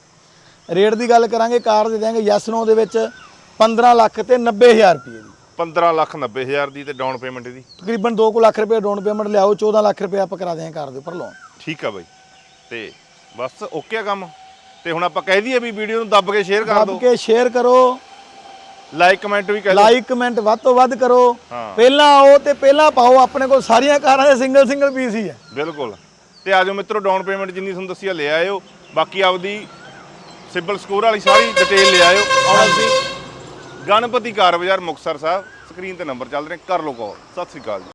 ਰੇਟ ਦੀ ਗੱਲ ਕਰਾਂਗੇ ਕਾਰ ਦੇ ਦਿਆਂਗੇ ਯੈਸ ਨੋ ਦੇ ਵਿੱਚ 15 ਲੱਖ ਤੇ 90000 ਰੁਪਏ ਦੀ। 15 ਲੱਖ 90 ਹਜ਼ਾਰ ਦੀ ਤੇ ਡਾਊਨ ਪੇਮੈਂਟ ਇਹਦੀ। ਤਕਰੀਬਨ 2 ਲੱਖ ਰੁਪਏ ਡਾਊਨ ਪੇਮੈਂਟ ਲਿਆਓ 14 ਲੱਖ ਰੁਪਏ ਆਪਾਂ ਕਰਾ ਦਿਆਂਗੇ ਕਾਰ ਦੇ ਉੱਪਰ ਲੋਨ ਠੀਕ ਆ ਬਾਈ। ਤੇ ਬਸ ਓਕੇ ਆ ਕੰਮ। ਤੇ ਹੁਣ ਆਪਾਂ ਕਹਿ ਦਈਏ ਵੀ ਵੀਡੀਓ ਨੂੰ ਦੱਬ ਕੇ ਸ਼ੇਅਰ ਕਰ ਦੱਬ ਦਿਓ। ਕੇ ਸ਼ੇਅਰ ਕਰੋ। ਲਾਈਕ ਕਮੈਂਟ ਵੀ ਕਰ ਲਾਈਕ ਕਮੈਂਟ ਵੱਧ ਤੋਂ ਵੱਧ ਕਰੋ। ਪਹਿਲਾਂ ਆਓ ਤੇ ਪਹਿਲਾਂ ਪਾਓ ਆਪਣੇ ਕੋਲ ਸਾਰੀਆਂ ਕਾਰਾਂ ਦੇ ਸਿੰਗਲ ਸਿੰਗਲ ਪੀਸ ਹੀ ਹੈ ਬਿਲਕੁਲ। ਤੇ ਆਜੋ ਮਿੱਤਰੋ ਡਾਊਨ ਪੇਮੈਂਟ ਜਿੰਨੀ ਤੁਹਾਨੂੰ ਦੱਸੀ ਆ ਲੈ ਆਇਓ। ਬਾਕੀ ਆਪਦੀ ਸਿਬਲ ਸਕੋਰ ਵਾਲੀ ਸਾਰੀ ਡਿਟੇਲ ਲੈ ਆਇਓ। ਆਉਣਾ ਸੀ ਗਣਪਤੀ ਕਾਰ ਬਾਜ਼ਾਰ ਮੁਕਤਸਰ ਸਾਹਿਬ। ਸਕਰੀਨ ਤੇ ਨੰਬਰ ਚੱਲ ਰਹੇ। ਕਰ ਲਓ ਕਾਲ ਸਤਿ ਸ੍ਰੀ ਅਕਾਲ ਜੀ।